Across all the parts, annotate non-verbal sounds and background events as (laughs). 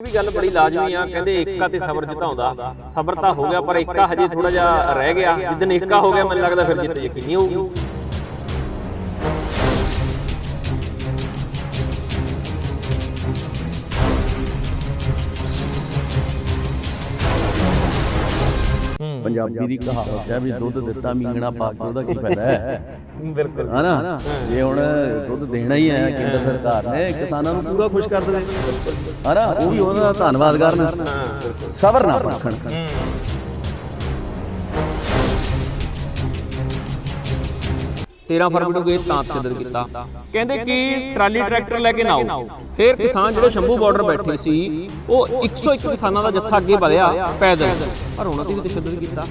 ਵੀ ਗੱਲ ਬੜੀ ਲਾਜ਼ਮੀ ਆ ਕਹਿੰਦੇ ਏਕਾ ਤੇ ਸਬਰ ਜਿਤਾਉਂਦਾ। ਸਬਰ ਤਾਂ ਹੋ ਗਿਆ ਪਰ ਏਕਾ ਹਜੇ ਥੋੜਾ ਜਿਹਾ ਰਹਿ ਗਿਆ। ਜਿੱਦਨ ਏਕਾ ਹੋ ਗਿਆ ਮੈਨੂੰ ਲੱਗਦਾ ਫਿਰ ਜਿੱਤ ਯਕੀਨੀ ਹੋਊਗੀ। ਪੰਜਾਬੀ ਦੀ ਕਹਾਵਤ ਹੈ ਵੀ ਦੁੱਧ ਦਿੱਤਾ ਮੀਂਗਣਾ ਪਾ ਕੇ ਉਹਦਾ ਕੀ ਫਾਇਦਾ ਹੈ? ਬਿਲਕੁਲ। ਹਨਾ ਜੇ ਹੁਣ ਦੁੱਧ ਦੇਣਾ ਹੀ ਹੈ ਕੇਂਦਰ ਸਰਕਾਰ ਨੇ ਕਿਸਾਨਾਂ ਨੂੰ ਪੂਰਾ ਖੁਸ਼ ਕਰ ਦੇਵੇ। ਹਨਾ ਉਹ ਵੀ ਉਹਨਾਂ ਦਾ ਧੰਨਵਾਦ ਕਰਨ। ਸਬਰ ਨਾ ਰੱਖਣ 13 ਫਰਵਰੀ ਨੂੰ ਗਏ ਤਾਂ ਤਸ਼ੱਦਦ ਕੀਤਾ। ਕਹਿੰਦੇ ਕਿ ਟਰਾਲੀ ਟਰੈਕਟਰ ਲੈ ਕੇ ਨਾ ਆਓ ਫਿਰ ਕਿਸਾਨ ਜਿਹੜੇ ਸ਼ੰਭੂ ਬਾਰਡਰ ਬੈਠੇ ਸੀ ਉਹ 101 ਕਿਸਾਨਾਂ ਦਾ ਜੱਥਾ ਅੱਗੇ ਵਧਿਆ ਪੈਦਲ। ਪਰ ਉਹਨਾਂ ਤੇ ਵੀ ਤਸ਼ੱਦਦ ਕੀਤਾ।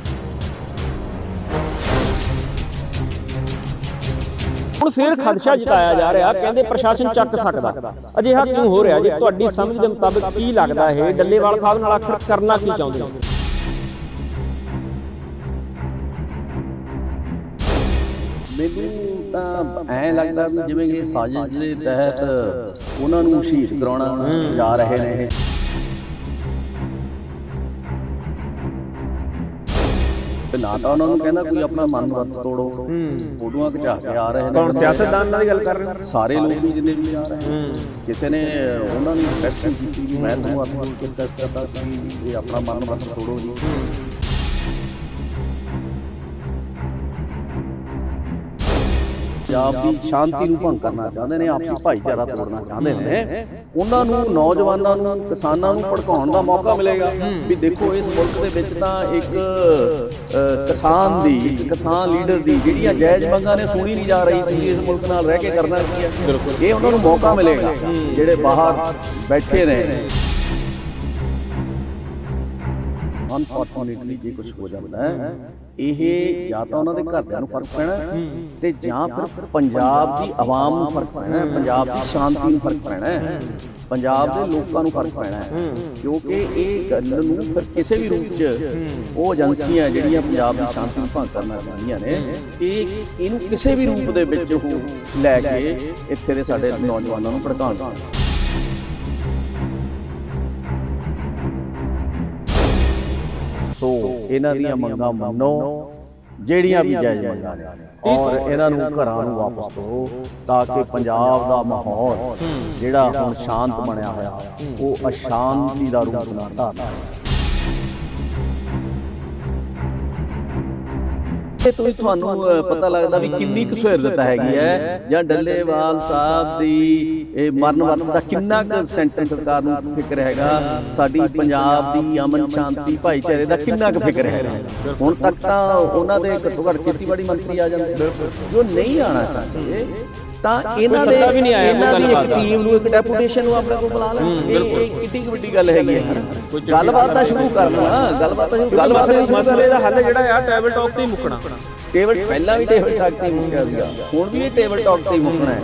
ਹੁਣ ਫਿਰ ਖਦਸ਼ਾ ਜਤਾਇਆ ਜਾ ਰਿਹਾ ਕਹਿੰਦੇ ਪ੍ਰਸ਼ਾਸਨ ਚੱਕ ਸਕਦਾ। ਅਜਿਹਾ ਕਿਉਂ ਹੋ ਰਿਹਾ? ਜੇ ਤੁਹਾਡੀ ਸਮਝ ਦੇ ਮੁਤਾਬਕ ਕੀ ਲੱਗਦਾ ਹੈ? ਡੱਲੇਵਾਲ ਸਾਹਿਬ ਨਾਲ ਆਖਰ ਕਰਨਾ ਕੀ ਚਾਹੁੰਦੇ ਹੋ? ਮੈਨੂੰ ਤਾਂ ਐਂ ਲੱਗਦਾ ਵੀ ਜਿਵੇਂ ਕਿ ਸਾਜ਼ਿਸ਼ ਦੇ ਤਹਿਤ ਉਹਨਾਂ ਨੂੰ ਸ਼ਹੀਦ ਕਰਾਉਣਾ ਜਾ ਰਹੇ ਨੇ ਇਹ। ਨਾ ਤਾਂ ਉਹਨਾਂ ਨੂੰ ਕਹਿੰਦਾ ਕੋਈ ਆਪਣਾ ਮਨ ਵੱਤ ਤੋੜੋ ਫੋਟੋਆਂ ਖਿਚਾ ਕੇ ਆ ਰਹੇ ਨੇ। ਕੌਣ ਸਿਆਸਤਦਾਨ ਨਾਲ ਗੱਲ ਕਰ ਰਹੇ ਸਾਰੇ ਲੋਕ ਵੀ ਜਿੰਨੇ ਵੀ ਆ ਰਹੇ ਨੇ। ਕਿਸੇ ਨੇ ਉਹਨਾਂ ਨੂੰ ਕੁਐਸਚਨ ਕੀਤੀ ਮੈਂ ਤੁਹਾਨੂੰ ਆਪਣਾ ਟੈਸਟ ਕਰਦਾ ਕਿ ਇਹ ਆਪਣਾ ਮਨ ਵੱਤ ਤੋੜੋ ਜੀ। ਪੰਜਾਬ ਦੀ ਸ਼ਾਂਤੀ ਨੂੰ ਭੰਗ ਕਰਨਾ ਚਾਹੁੰਦੇ ਨੇ ਆਪਸੀ ਭਾਈਚਾਰਾ ਤੋੜਨਾ ਚਾਹੁੰਦੇ ਨੇ। ਉਹਨਾਂ ਨੂੰ ਨੌਜਵਾਨਾਂ ਨੂੰ ਕਿਸਾਨਾਂ ਨੂੰ ਭੜਕਾਉਣ ਦਾ ਮੌਕਾ ਮਿਲੇਗਾ। ਵੀ ਦੇਖੋ ਇਸ ਮੁਲਕ ਦੇ ਵਿੱਚ ਤਾਂ ਇੱਕ ਕਿਸਾਨ ਦੀ ਕਿਸਾਨ ਲੀਡਰ ਦੀ ਜਿਹੜੀਆਂ ਜਾਇਜ਼ ਮੰਗਾਂ ਨੇ ਸੁਣੀ ਨਹੀਂ ਜਾ ਰਹੀ ਸੀ ਇਸ ਮੁਲਕ ਨਾਲ ਰਹਿ ਕੇ ਕਰਨਾ ਕੀ ਹੈ ਇਹ ਉਹਨਾਂ ਨੂੰ ਮੌਕਾ ਮਿਲੇਗਾ ਜਿਹੜੇ ਬਾਹਰ ਬੈਠੇ ਨੇ। ਅਨਫੋਰਚੂਨੇਟਲੀ ਜੇ ਕੁਝ ਹੋ ਜਾਂਦਾ ਹੈ ਇਹ ਜਾਂ ਤਾਂ ਉਹਨਾਂ ਦੇ ਘਰਦਿਆਂ ਨੂੰ ਫ਼ਰਕ ਪੈਣਾ ਤੇ ਜਾਂ ਫਿਰ ਪੰਜਾਬ ਦੀ ਆਵਾਮ ਨੂੰ ਫ਼ਰਕ ਪੈਣਾ ਪੰਜਾਬ ਦੀ ਸ਼ਾਂਤੀ ਨੂੰ ਫ਼ਰਕ ਪੈਣਾ ਹੈ, ਪੰਜਾਬ ਦੇ ਲੋਕਾਂ ਨੂੰ ਫ਼ਰਕ ਪੈਣਾ ਹੈ। ਕਿਉਂਕਿ ਇਹ ਗੱਲ ਨੂੰ ਫਿਰ ਕਿਸੇ ਵੀ ਰੂਪ 'ਚ ਉਹ ਏਜੰਸੀਆਂ ਜਿਹੜੀਆਂ ਪੰਜਾਬ ਦੀ ਸ਼ਾਂਤੀ ਨੂੰ ਭੰਗ ਕਰਨਾ ਚਾਹੁੰਦੀਆਂ ਨੇ ਇਹ ਇਹਨੂੰ ਕਿਸੇ ਵੀ ਰੂਪ ਦੇ ਵਿੱਚ ਉਹ ਲੈ ਕੇ ਇੱਥੇ ਦੇ ਸਾਡੇ ਨੌਜਵਾਨਾਂ ਨੂੰ ਭੜਕਾਉਣ। ਸੋ ਇਹਨਾਂ ਦੀਆਂ ਮੰਗਾਂ ਮੰਨੋ ਜਿਹੜੀਆਂ ਵੀ ਜਾਇਜ਼ ਮੰਗਾਂ ਨੇ ਔਰ ਇਹਨਾਂ ਨੂੰ ਘਰਾਂ ਨੂੰ ਵਾਪਸ ਕਰੋ ਤਾਂ ਕਿ ਪੰਜਾਬ ਦਾ ਮਾਹੌਲ ਜਿਹੜਾ ਹੁਣ ਸ਼ਾਂਤ ਬਣਿਆ ਹੋਇਆ ਉਹ ਅਸ਼ਾਂਤੀ ਦਾ ਰੂਪ ਨਾ ਧਾਰਨ ਤੋਂ ਹੀ ਤੁਹਾਨੂੰ ਪਤਾ ਲੱਗਦਾ ਵੀ ਕਿੰਨੀ ਕੁ ਸੁਹਿਰਦਤ ਹੈਗੀ ਹੈ ਜਾਂ ਡੱਲੇਵਾਲ ਸਾਹਿਬ ਦੀ, ਇਹ ਮਰਨ ਵਰਤ ਦਾ ਕਿੰਨਾ ਕੁ ਸੈਂਟਰ ਸਰਕਾਰ ਨੂੰ ਫਿਕਰ ਹੈਗਾ, ਸਾਡੀ ਪੰਜਾਬ ਦੀ ਅਮਨ ਸ਼ਾਂਤੀ ਭਾਈਚਾਰੇ ਦਾ ਕਿੰਨਾ ਕੁ ਫਿਕਰ ਹੈਗਾ। ਹੁਣ ਤੱਕ ਤਾਂ ਉਹਨਾਂ ਦੇ ਘੱਟੋ ਘੱਟ ਖੇਤੀਬਾੜੀ ਮੰਤਰੀ ਆ ਜਾਂਦੇ। ਜੋ ਨਹੀਂ ਆਣਾ ਚਾਹੁੰਦੇ ਤਾਂ ਇਹਨਾਂ ਦੇ ਇਹਨਾਂ ਦੀ ਇੱਕ। ਟੀਮ ਨੂੰ ਇੱਕ ਡੈਪੂਟੇਸ਼ਨ ਨੂੰ ਆਪਣੇ ਕੋਲ ਬੁਲਾ ਲੈਣ। ਇਹ ਕਿੰਨੀ ਵੱਡੀ ਗੱਲ ਹੈਗੀ ਹੈ ਗੱਲਬਾਤ ਤਾਂ ਸ਼ੁਰੂ ਕਰਨਾ ਗੱਲਬਾਤ ਤਾਂ ਸ਼ੁਰੂ ਗੱਲਬਾਤ ਮਸਲੇ ਦਾ ਹੱਲ ਜਿਹੜਾ ਆ ਟੇਬਲ ਟਾਕ ਤੇ ਹੀ ਮੁੱਕਣਾ। ਟੇਬਲ ਪਹਿਲਾਂ ਵੀ ਟੇਬਲ ਟਾਕ ਤੇ ਹੀ ਮੁੱਕਿਆ ਸੀਗਾ। ਹੁਣ ਵੀ ਇਹ ਟੇਬਲ ਟਾਕ ਤੇ ਹੀ ਮੁੱਕਣਾ ਹੈ।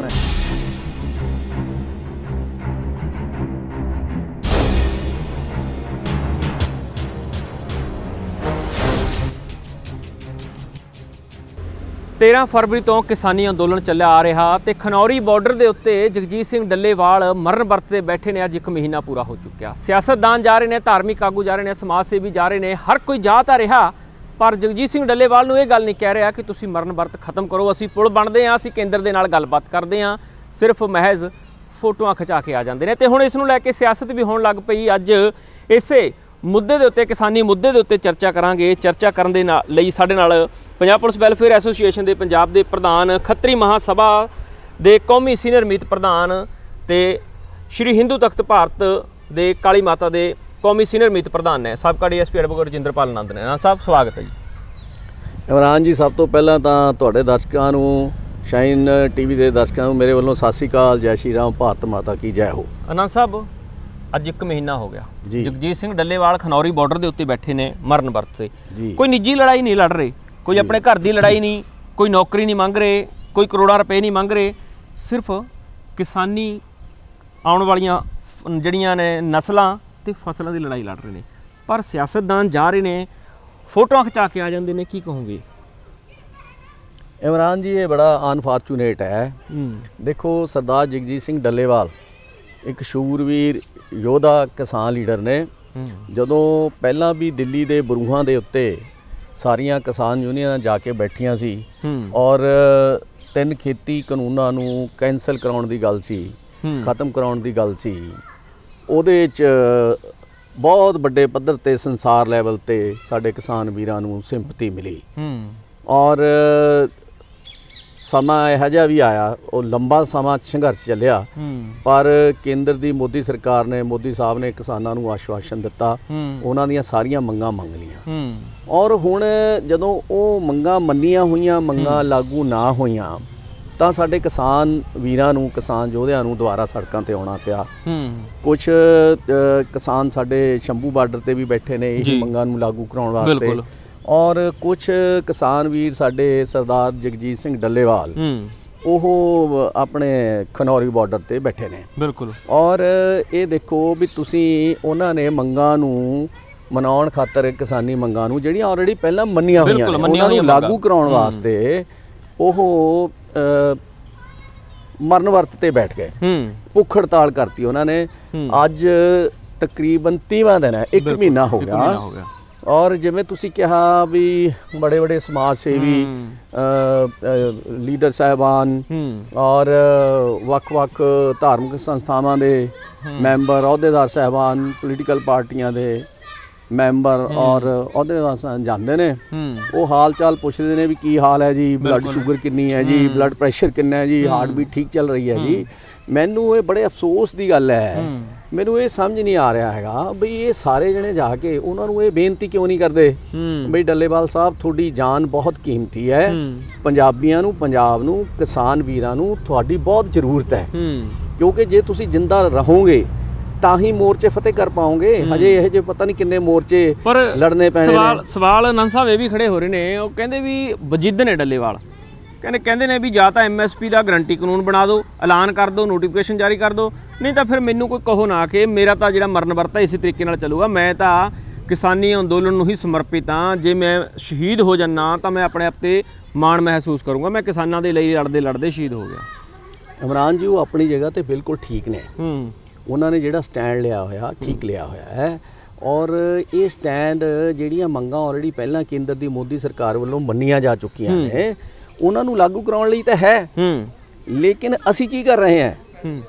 ਤੇਰਾਂ ਫਰਵਰੀ ਤੋਂ ਕਿਸਾਨੀ ਅੰਦੋਲਨ ਚੱਲਿਆ ਆ ਰਿਹਾ ਤੇ ਖਨੌਰੀ ਬਾਰਡਰ ਦੇ ਉੱਤੇ ਜਗਜੀਤ ਸਿੰਘ ਡੱਲੇਵਾਲ ਮਰਨ ਵਰਤ ਤੇ ਬੈਠੇ ਨੇ, ਅੱਜ ਇੱਕ ਮਹੀਨਾ ਪੂਰਾ ਹੋ ਚੁੱਕਿਆ। ਸਿਆਸਤਦਾਨ ਜਾ ਰਹੇ ਨੇ, ਧਾਰਮਿਕ ਆਗੂ ਜਾ ਰਹੇ ਨੇ, ਸਮਾਜ ਸੇਵੀ ਜਾ ਰਹੇ ਨੇ, ਹਰ ਕੋਈ ਜਾ ਤਾਂ ਰਿਹਾ, ਪਰ ਜਗਜੀਤ ਸਿੰਘ ਡੱਲੇਵਾਲ ਨੂੰ ਇਹ ਗੱਲ ਨਹੀਂ ਕਹਿ ਰਿਹਾ ਕਿ ਤੁਸੀਂ ਮਰਨ ਵਰਤ ਖਤਮ ਕਰੋ। ਅਸੀਂ ਪੁਲ ਬਣਦੇ ਹਾਂ, ਅਸੀਂ ਕੇਂਦਰ ਦੇ ਨਾਲ ਗੱਲਬਾਤ ਕਰਦੇ ਹਾਂ, ਸਿਰਫ ਮਹਿਜ਼ ਫੋਟੋਆਂ ਖਿਚਾ ਕੇ ਆ ਜਾਂਦੇ ਨੇ। ਤੇ ਹੁਣ ਇਸ ਨੂੰ ਲੈ ਕੇ ਸਿਆਸਤ ਵੀ ਹੋਣ ਲੱਗ ਪਈ। ਅੱਜ ਇਸੇ ਮੁੱਦੇ ਦੇ ਉੱਤੇ ਕਿਸਾਨੀ ਮੁੱਦੇ ਦੇ ਉੱਤੇ ਚਰਚਾ ਕਰਾਂਗੇ। ਚਰਚਾ ਕਰਨ ਦੇ ਲਈ ਸਾਡੇ ਨਾਲ ਪੰਜਾਬ ਪੁਲਿਸ ਵੈਲਫੇਅਰ ਐਸੋਸੀਏਸ਼ਨ ਦੇ ਪੰਜਾਬ ਦੇ ਪ੍ਰਧਾਨ ਖੱਤਰੀ ਮਹਾਸਭਾ ਦੇ ਕੌਮੀ ਸੀਨੀਅਰ ਮੀਤ ਪ੍ਰਧਾਨ ਤੇ ਸ਼੍ਰੀ ਹਿੰਦੂ ਤਖਤ ਭਾਰਤ ਦੇ ਕਾਲੀ ਮਾਤਾ ਦੇ ਕੌਮੀ ਸੀਨੀਅਰ ਮੀਤ ਪ੍ਰਧਾਨ ਨੇ। ਸਾਬਕਾ ਡੀਐਸਪੀ ਐਡਵੋਕੇਟ ਰਜਿੰਦਰਪਾਲ ਆਨੰਦ ਨੇ। ਨਾ ਸਾਹਿਬ ਸਵਾਗਤ ਹੈ ਜੀ। ਇਮਰਾਨ ਜੀ ਸਭ ਤੋਂ ਪਹਿਲਾਂ ਤਾਂ ਤੁਹਾਡੇ ਦਰਸ਼ਕਾਂ ਨੂੰ ਸ਼ਾਈਨ ਟੀਵੀ ਦੇ ਦਰਸ਼ਕਾਂ ਨੂੰ ਮੇਰੇ ਵੱਲੋਂ ਸਤਿ ਸ੍ਰੀ ਅਕਾਲ ਜੈ ਸ਼੍ਰੀ ਰਾਮ ਭਾਰਤ ਮਾਤਾ ਕੀ ਜੈ ਹੋ। ਆਨੰਦ ਸਾਹਿਬ ਅੱਜ ਇੱਕ ਮਹੀਨਾ ਹੋ ਗਿਆ। ਜੀ। ਜਗਜੀਤ ਸਿੰਘ ਡੱਲੇਵਾਲ ਖਨੌਰੀ ਬਾਰਡਰ ਦੇ ਉੱਤੇ ਬੈਠੇ ਨੇ ਮਰਨ ਵਰਤ ਤੇ। ਜੀ। ਕੋਈ ਨਿੱਜੀ ਲੜਾਈ ਨਹੀਂ ਲੜ ਰਹੇ। ਕੋਈ ਆਪਣੇ ਘਰ ਦੀ ਲੜਾਈ ਨਹੀਂ ਕੋਈ ਨੌਕਰੀ ਨਹੀਂ ਮੰਗ ਰਹੇ ਕੋਈ ਕਰੋੜਾਂ ਰੁਪਏ ਨਹੀਂ ਮੰਗ ਰਹੇ। ਸਿਰਫ ਕਿਸਾਨੀ ਆਉਣ ਵਾਲੀਆਂ ਫ- ਜਿਹੜੀਆਂ ਨੇ ਨਸਲਾਂ ਤੇ ਫਸਲਾਂ ਦੀ ਲੜਾਈ ਲੜ ਰਹੇ ਨੇ। ਪਰ ਸਿਆਸਤਦਾਨ ਜਾ ਰਹੇ ਨੇ। ਫੋਟੋਆਂ ਖਿਚਾ ਕੇ ਆ ਜਾਂਦੇ ਨੇ। ਕੀ ਕਹੋਗੇ? ਇਮਰਾਨ ਜੀ ਇਹ ਬੜਾ ਅਨਫੋਰਚੂਨੇਟ ਹੂੰ। ਦੇਖੋ ਸਰਦਾਰ ਜਗਜੀਤ ਸਿੰਘ ਡੱਲੇਵਾਲ ਇੱਕ ਸ਼ੂਰਵੀਰ ਯੋਧਾ ਕਿਸਾਨ ਲੀਡਰ ਨੇ ਜਦੋਂ ਪਹਿਲਾਂ ਵੀ ਦਿੱਲੀ ਦੇ ਬਰੂਹਾਂ ਦੇ ਉੱਤੇ ਸਾਰੀਆਂ ਕਿਸਾਨ ਯੂਨੀਅਨਾਂ ਜਾ ਕੇ ਬੈਠੀਆਂ ਸੀ ਔਰ ਤਿੰਨ ਖੇਤੀ ਕਾਨੂੰਨਾਂ ਨੂੰ ਕੈਨਸਲ ਕਰਾਉਣ ਦੀ ਗੱਲ ਸੀ ਖਤਮ ਕਰਾਉਣ ਦੀ ਗੱਲ ਸੀ ਉਹਦੇ 'ਚ ਬਹੁਤ ਵੱਡੇ ਪੱਧਰ ਤੇ ਸੰਸਾਰ ਲੈਵਲ ਤੇ ਸਾਡੇ ਕਿਸਾਨ ਵੀਰਾਂ ਨੂੰ ਸਿੰਪਥੀ ਮਿਲੀ। ਔਰ ਸਮਾਂ ਇਹੋ ਜਿਹਾ ਵੀ ਆਇਆ ਉਹ ਲੰਬਾ ਸਮਾਂ ਸੰਘਰਸ਼ ਚੱਲਿਆ। ਪਰ ਕੇਂਦਰ ਦੀ ਮੋਦੀ ਸਰਕਾਰ ਨੇ ਮੋਦੀ ਸਾਹਿਬ ਨੇ ਕਿਸਾਨਾਂ ਨੂੰ ਆਸ਼ਵਾਸਨ ਦਿੱਤਾ। ਉਹਨਾਂ ਦੀਆਂ ਸਾਰੀਆਂ ਮੰਗਾਂ ਮੰਗ ਲਈਆਂ। ਹੂੰ। ਔਰ ਹੁਣ ਜਦੋਂ ਉਹ ਮੰਗਾਂ ਮੰਨੀਆਂ ਹੋਈਆਂ ਮੰਗਾਂ ਲਾਗੂ ਨਾ ਹੋਈਆਂ ਤਾਂ ਸਾਡੇ ਕਿਸਾਨ ਵੀਰਾਂ ਨੂੰ ਕਿਸਾਨ ਯੋਧਿਆਂ ਨੂੰ ਦੁਬਾਰਾ ਸੜਕਾਂ ਤੇ ਆਉਣਾ ਪਿਆ। ਕੁਝ ਕਿਸਾਨ ਸਾਡੇ ਸ਼ੰਭੂ ਬਾਰਡਰ ਤੇ ਵੀ ਬੈਠੇ ਨੇ। ਇਹ ਮੰਗਾਂ ਨੂੰ ਲਾਗੂ ਕਰਾਉਣ ਵਾਸਤੇ। ਬਿਲਕੁਲ। ਔਰ ਕੁਝ ਕਿਸਾਨ ਵੀਰ ਸਾਡੇ ਸਰਦਾਰ ਜਗਜੀਤ ਸਿੰਘ ਡੱਲੇਵਾਲ ਉਹ ਆਪਣੇ ਖਨੌਰੀ ਬਾਰਡਰ ਤੇ ਬੈਠੇ ਨੇ। ਬਿਲਕੁਲ। ਔਰ ਇਹ ਦੇਖੋ ਵੀ ਤੁਸੀਂ ਉਹਨਾਂ ਨੇ ਮੰਗਾਂ ਨੂੰ ਮਨਾਉਣ ਖਾਤਰ ਕਿਸਾਨੀ ਮੰਗਾਂ ਨੂੰ ਜਿਹੜੀਆਂ ਆਲਰੇਡੀ ਪਹਿਲਾਂ ਮੰਨੀਆਂ ਹੋਈਆਂ ਨੇ ਉਹਨਾਂ ਨੂੰ ਲਾਗੂ। ਕਰਾਉਣ। ਵਾਸਤੇ ਉਹ ਮਰਨ ਵਰਤ ਤੇ ਬੈਠ ਗਏ। ਭੁੱਖ ਹੜਤਾਲ ਕਰਤੀ ਉਹਨਾਂ ਨੇ। ਅੱਜ ਤਕਰੀਬਨ 30ਵਾਂ ਦਿਨ ਹੈ 1 ਬਿਲਕੁਲ, ਮਹੀਨਾ ਹੋ ਗਿਆ। ਔਰ ਜਿਵੇਂ ਤੁਸੀਂ ਕਿਹਾ ਵੀ ਬੜੇ ਬੜੇ ਸਮਾਜ ਸੇਵੀ ਲੀਡਰ ਸਾਹਿਬਾਨ ਔਰ ਵੱਖ-ਵੱਖ ਧਾਰਮਿਕ ਸੰਸਥਾਵਾਂ ਦੇ ਮੈਂਬਰ ਅਹੁਦੇਦਾਰ ਸਹਿਬਾਨ ਪੋਲੀਟੀਕਲ ਪਾਰਟੀਆਂ ਦੇ ਮੈਂਬਰ ਔਰ ਅਹੁਦੇਦਾਰ ਸਾਹਿਬਾਨ ਜਾਂਦੇ ਨੇ। ਉਹ ਹਾਲ ਚਾਲ ਪੁੱਛਦੇ ਨੇ ਵੀ ਕੀ ਹਾਲ ਹੈ ਜੀ? ਬਲੱਡ ਸ਼ੂਗਰ ਕਿੰਨੀ ਹੈ ਜੀ? ਬਲੱਡ ਪ੍ਰੈਸ਼ਰ ਕਿੰਨਾ ਹੈ ਜੀ? ਹਾਰਟ ਬੀਟ ਠੀਕ ਚੱਲ ਰਹੀ ਹੈ ਜੀ। ਮੈਨੂੰ ਇਹ ਬੜੇ ਅਫਸੋਸ ਦੀ ਗੱਲ ਹੂੰ। ਮੈਨੂੰ ਇਹ ਸਮਝ ਨਹੀਂ ਆ ਰਿਹਾ ਹੈਗਾ ਬਈ ਇਹ ਸਾਰੇ ਜਣੇ ਜਾ ਕੇ ਉਹਨਾਂ ਨੂੰ ਇਹ ਬੇਨਤੀ ਕਿਉਂ ਨਹੀਂ ਕਰਦੇ? ਬਈ ਡੱਲੇਵਾਲ ਸਾਹਿਬ ਤੁਹਾਡੀ ਜਾਨ ਬਹੁਤ ਕੀਮਤੀ ਹੈ। ਪੰਜਾਬੀਆਂ ਨੂੰ ਪੰਜਾਬ ਨੂੰ ਕਿਸਾਨ ਵੀਰਾਂ ਨੂੰ ਤੁਹਾਡੀ ਬਹੁਤ ਜ਼ਰੂਰਤ ਹੈ। ਕਿਉਂਕਿ ਜੇ ਤੁਸੀਂ ਜਿੰਦਾ ਰਹੋਗੇ ਤਾਂ ਹੀ ਮੋਰਚੇ ਫਤਿਹ ਕਰ ਪਾਓਗੇ। ਹਜੇ ਇਹ ਜੇ ਪਤਾ ਨਹੀਂ ਕਿੰਨੇ ਮੋਰਚੇ ਲੜਨੇ ਪੈਣੇ ਸਵਾਲ ਸਵਾਲ ਅਨੰਦ ਸਾਹਿਬ ਇਹ ਵੀ ਖੜੇ ਹੋ ਰਹੇ ਨੇ। ਉਹ ਕਹਿੰਦੇ ਵੀ ਵਜਿੱਦ ਨੇ ਡੱਲੇਵਾਲ। ਕਹਿੰਦੇ ਕਹਿੰਦੇ ਨੇ ਵੀ ਜਾਂ ਤਾਂ ਐਮਐਸਪੀ ਦਾ ਗਰੰਟੀ ਕਾਨੂੰਨ ਬਣਾ ਦਿਓ ਐਲਾਨ ਕਰ ਦਿਓ ਨੋਟੀਫਿਕੇਸ਼ਨ ਜਾਰੀ ਕਰ ਦਿਓ ਨਹੀਂ ਤਾਂ ਫਿਰ ਮੈਨੂੰ ਕੋਈ ਕਹੋ ਨਾ ਕਿ ਮੇਰਾ ਤਾਂ ਜਿਹੜਾ ਮਰਨ ਵਰਤਾ ਇਸੇ ਤਰੀਕੇ ਨਾਲ ਚੱਲੂਗਾ ਮੈਂ ਤਾਂ ਕਿਸਾਨੀ ਅੰਦੋਲਨ ਨੂੰ ਹੀ ਸਮਰਪਿਤ ਹਾਂ ਜੇ ਮੈਂ ਸ਼ਹੀਦ ਹੋ ਜਾਣਾ ਤਾਂ ਮੈਂ ਆਪਣੇ ਆਪ ਤੇ ਮਾਣ ਮਹਿਸੂਸ ਕਰੂੰਗਾ ਮੈਂ ਕਿਸਾਨਾਂ ਦੇ ਲਈ ਲੜਦੇ ਲੜਦੇ ਸ਼ਹੀਦ ਹੋ ਗਿਆ। ਇਮਰਾਨ ਜੀ ਉਹ ਆਪਣੀ ਜਗ੍ਹਾ ਤੇ ਬਿਲਕੁਲ ਠੀਕ ਨੇ। ਹੂੰ। ਉਹਨਾਂ ਨੇ ਜਿਹੜਾ ਸਟੈਂਡ ਲਿਆ ਹੋਇਆ ਠੀਕ ਲਿਆ ਹੋਇਆ ਹੈ ਔਰ ਇਹ ਸਟੈਂਡ ਜਿਹੜੀਆਂ ਮੰਗਾਂ ਆਲਰੇਡੀ ਪਹਿਲਾਂ ਕੇਂਦਰ ਦੀ ਮੋਦੀ ਸਰਕਾਰ ਵੱਲੋਂ ਮੰਨੀਆਂ ਜਾ ਚੁੱਕੀਆਂ ਨੇ। ਉਹਨਾਂ ਨੂੰ ਲਾਗੂ ਕਰਾਉਣ ਲਈ ਤਾਂ ਹੈ। ਹੂੰ। ਲੇਕਿਨ ਅਸੀਂ ਕੀ ਕਰ ਰਹੇ ਹਾਂ? ਹੂੰ।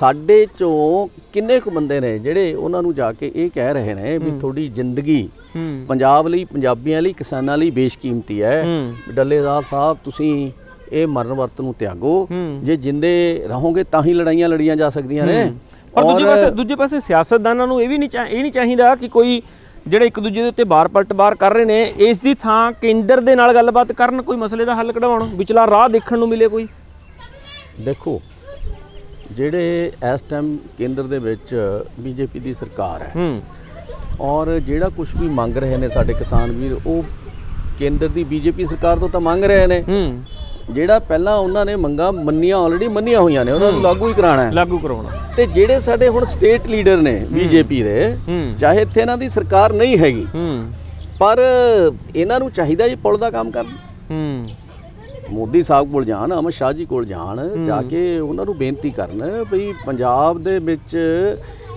ਸਾਡੇ ਚੋਂ ਕਿੰਨੇ ਕੁ ਬੰਦੇ ਨੇ ਜਿਹੜੇ ਉਹਨਾਂ ਨੂੰ ਜਾ ਕੇ ਇਹ ਕਹਿ ਰਹੇ ਨੇ ਵੀ ਤੁਹਾਡੀ ਜ਼ਿੰਦਗੀ ਹੂੰ। ਪੰਜਾਬ ਲਈ ਪੰਜਾਬੀਆਂ ਲਈ ਕਿਸਾਨਾਂ ਲਈ ਬੇਸ਼ਕੀਮਤੀ ਹੈ। ਡੱਲੇਦਾਰ ਸਾਹਿਬ ਤੁਸੀਂ ਇਹ ਮਰਨ ਵਰਤ ਨੂੰ ਤਿਆਗੋ। ਜੇ ਜਿੰਦੇ ਰਹੋਗੇ ਤਾਂ ਹੀ ਲੜਾਈਆਂ ਲੜੀਆਂ ਜਾ ਸਕਦੀਆਂ ਨੇ। ਪਰ ਦੂਜੇ ਪਾਸੇ ਦੂਜੇ ਪਾਸੇ ਸਿਆਸਤਦਾਨਾਂ ਨੂੰ ਇਹ ਵੀ ਨਹੀਂ ਇਹ ਨਹੀਂ ਚਾਹੀਦਾ ਕਿ ਕੋਈ ਜਿਹੜੇ ਇੱਕ ਦੂਜੇ ਦੇ ਉੱਤੇ ਬਾਰ ਪਲਟ ਬਾਰ ਕਰ ਰਹੇ ਨੇ ਇਸ ਦੀ ਥਾਂ ਕੇਂਦਰ ਦੇ ਨਾਲ ਗੱਲਬਾਤ ਕਰਨ ਕੋਈ ਮਸਲੇ ਦਾ ਹੱਲ ਕਢਵਾਉਣ ਵਿਚਲਾ ਰਾਹ ਦੇਖਣ ਨੂੰ ਮਿਲੇ ਕੋਈ? ਦੇਖੋ ਜਿਹੜੇ ਇਸ ਟਾਈਮ ਕੇਂਦਰ ਦੇ ਵਿੱਚ ਬੀਜੇਪੀ ਦੀ ਸਰਕਾਰ ਹੈ ਹੂੰ। ਔਰ ਜਿਹੜਾ ਕੁਝ ਵੀ ਮੰਗ ਰਹੇ ਨੇ ਸਾਡੇ ਕਿਸਾਨ ਵੀਰ ਉਹ ਕੇਂਦਰ ਦੀ ਬੀਜੇਪੀ ਸਰਕਾਰ ਤੋਂ ਤਾਂ ਮੰਗ ਰਹੇ ਨੇ। ਹੂੰ। ਜਿਹੜਾ ਪਹਿਲਾਂ ਉਹਨਾਂ ਨੇ ਮੰਗਾਂ ਮੰਨੀਆਂ ਆਲਰੇਡੀ ਮੰਨੀਆਂ ਹੋਈਆਂ ਨੇ ਉਹਨਾਂ ਨੂੰ ਲਾਗੂ ਹੀ ਕਰਾਉਣਾ ਹੈ। ਲਾਗੂ ਕਰਾਉਣਾ। ਤੇ ਜਿਹੜੇ ਸਾਡੇ ਹੁਣ ਸਟੇਟ ਲੀਡਰ ਨੇ ਬੀਜੇਪੀ ਦੇ ਚਾਹੇ ਇੱਥੇ ਇਹਨਾਂ ਦੀ ਸਰਕਾਰ ਨਹੀਂ ਹੈਗੀ ਪਰ ਇਹਨਾਂ ਨੂੰ ਚਾਹੀਦਾ ਜੀ ਪੁਲ ਦਾ ਕੰਮ ਕਰਨ। ਮੋਦੀ ਸਾਹਿਬ ਕੋਲ ਜਾਣ ਅਮਿਤ ਸ਼ਾਹ ਜੀ ਕੋਲ ਜਾਣ ਜਾ ਕੇ ਉਹਨਾਂ ਨੂੰ ਬੇਨਤੀ ਕਰਨ ਵੀ ਪੰਜਾਬ ਦੇ ਵਿੱਚ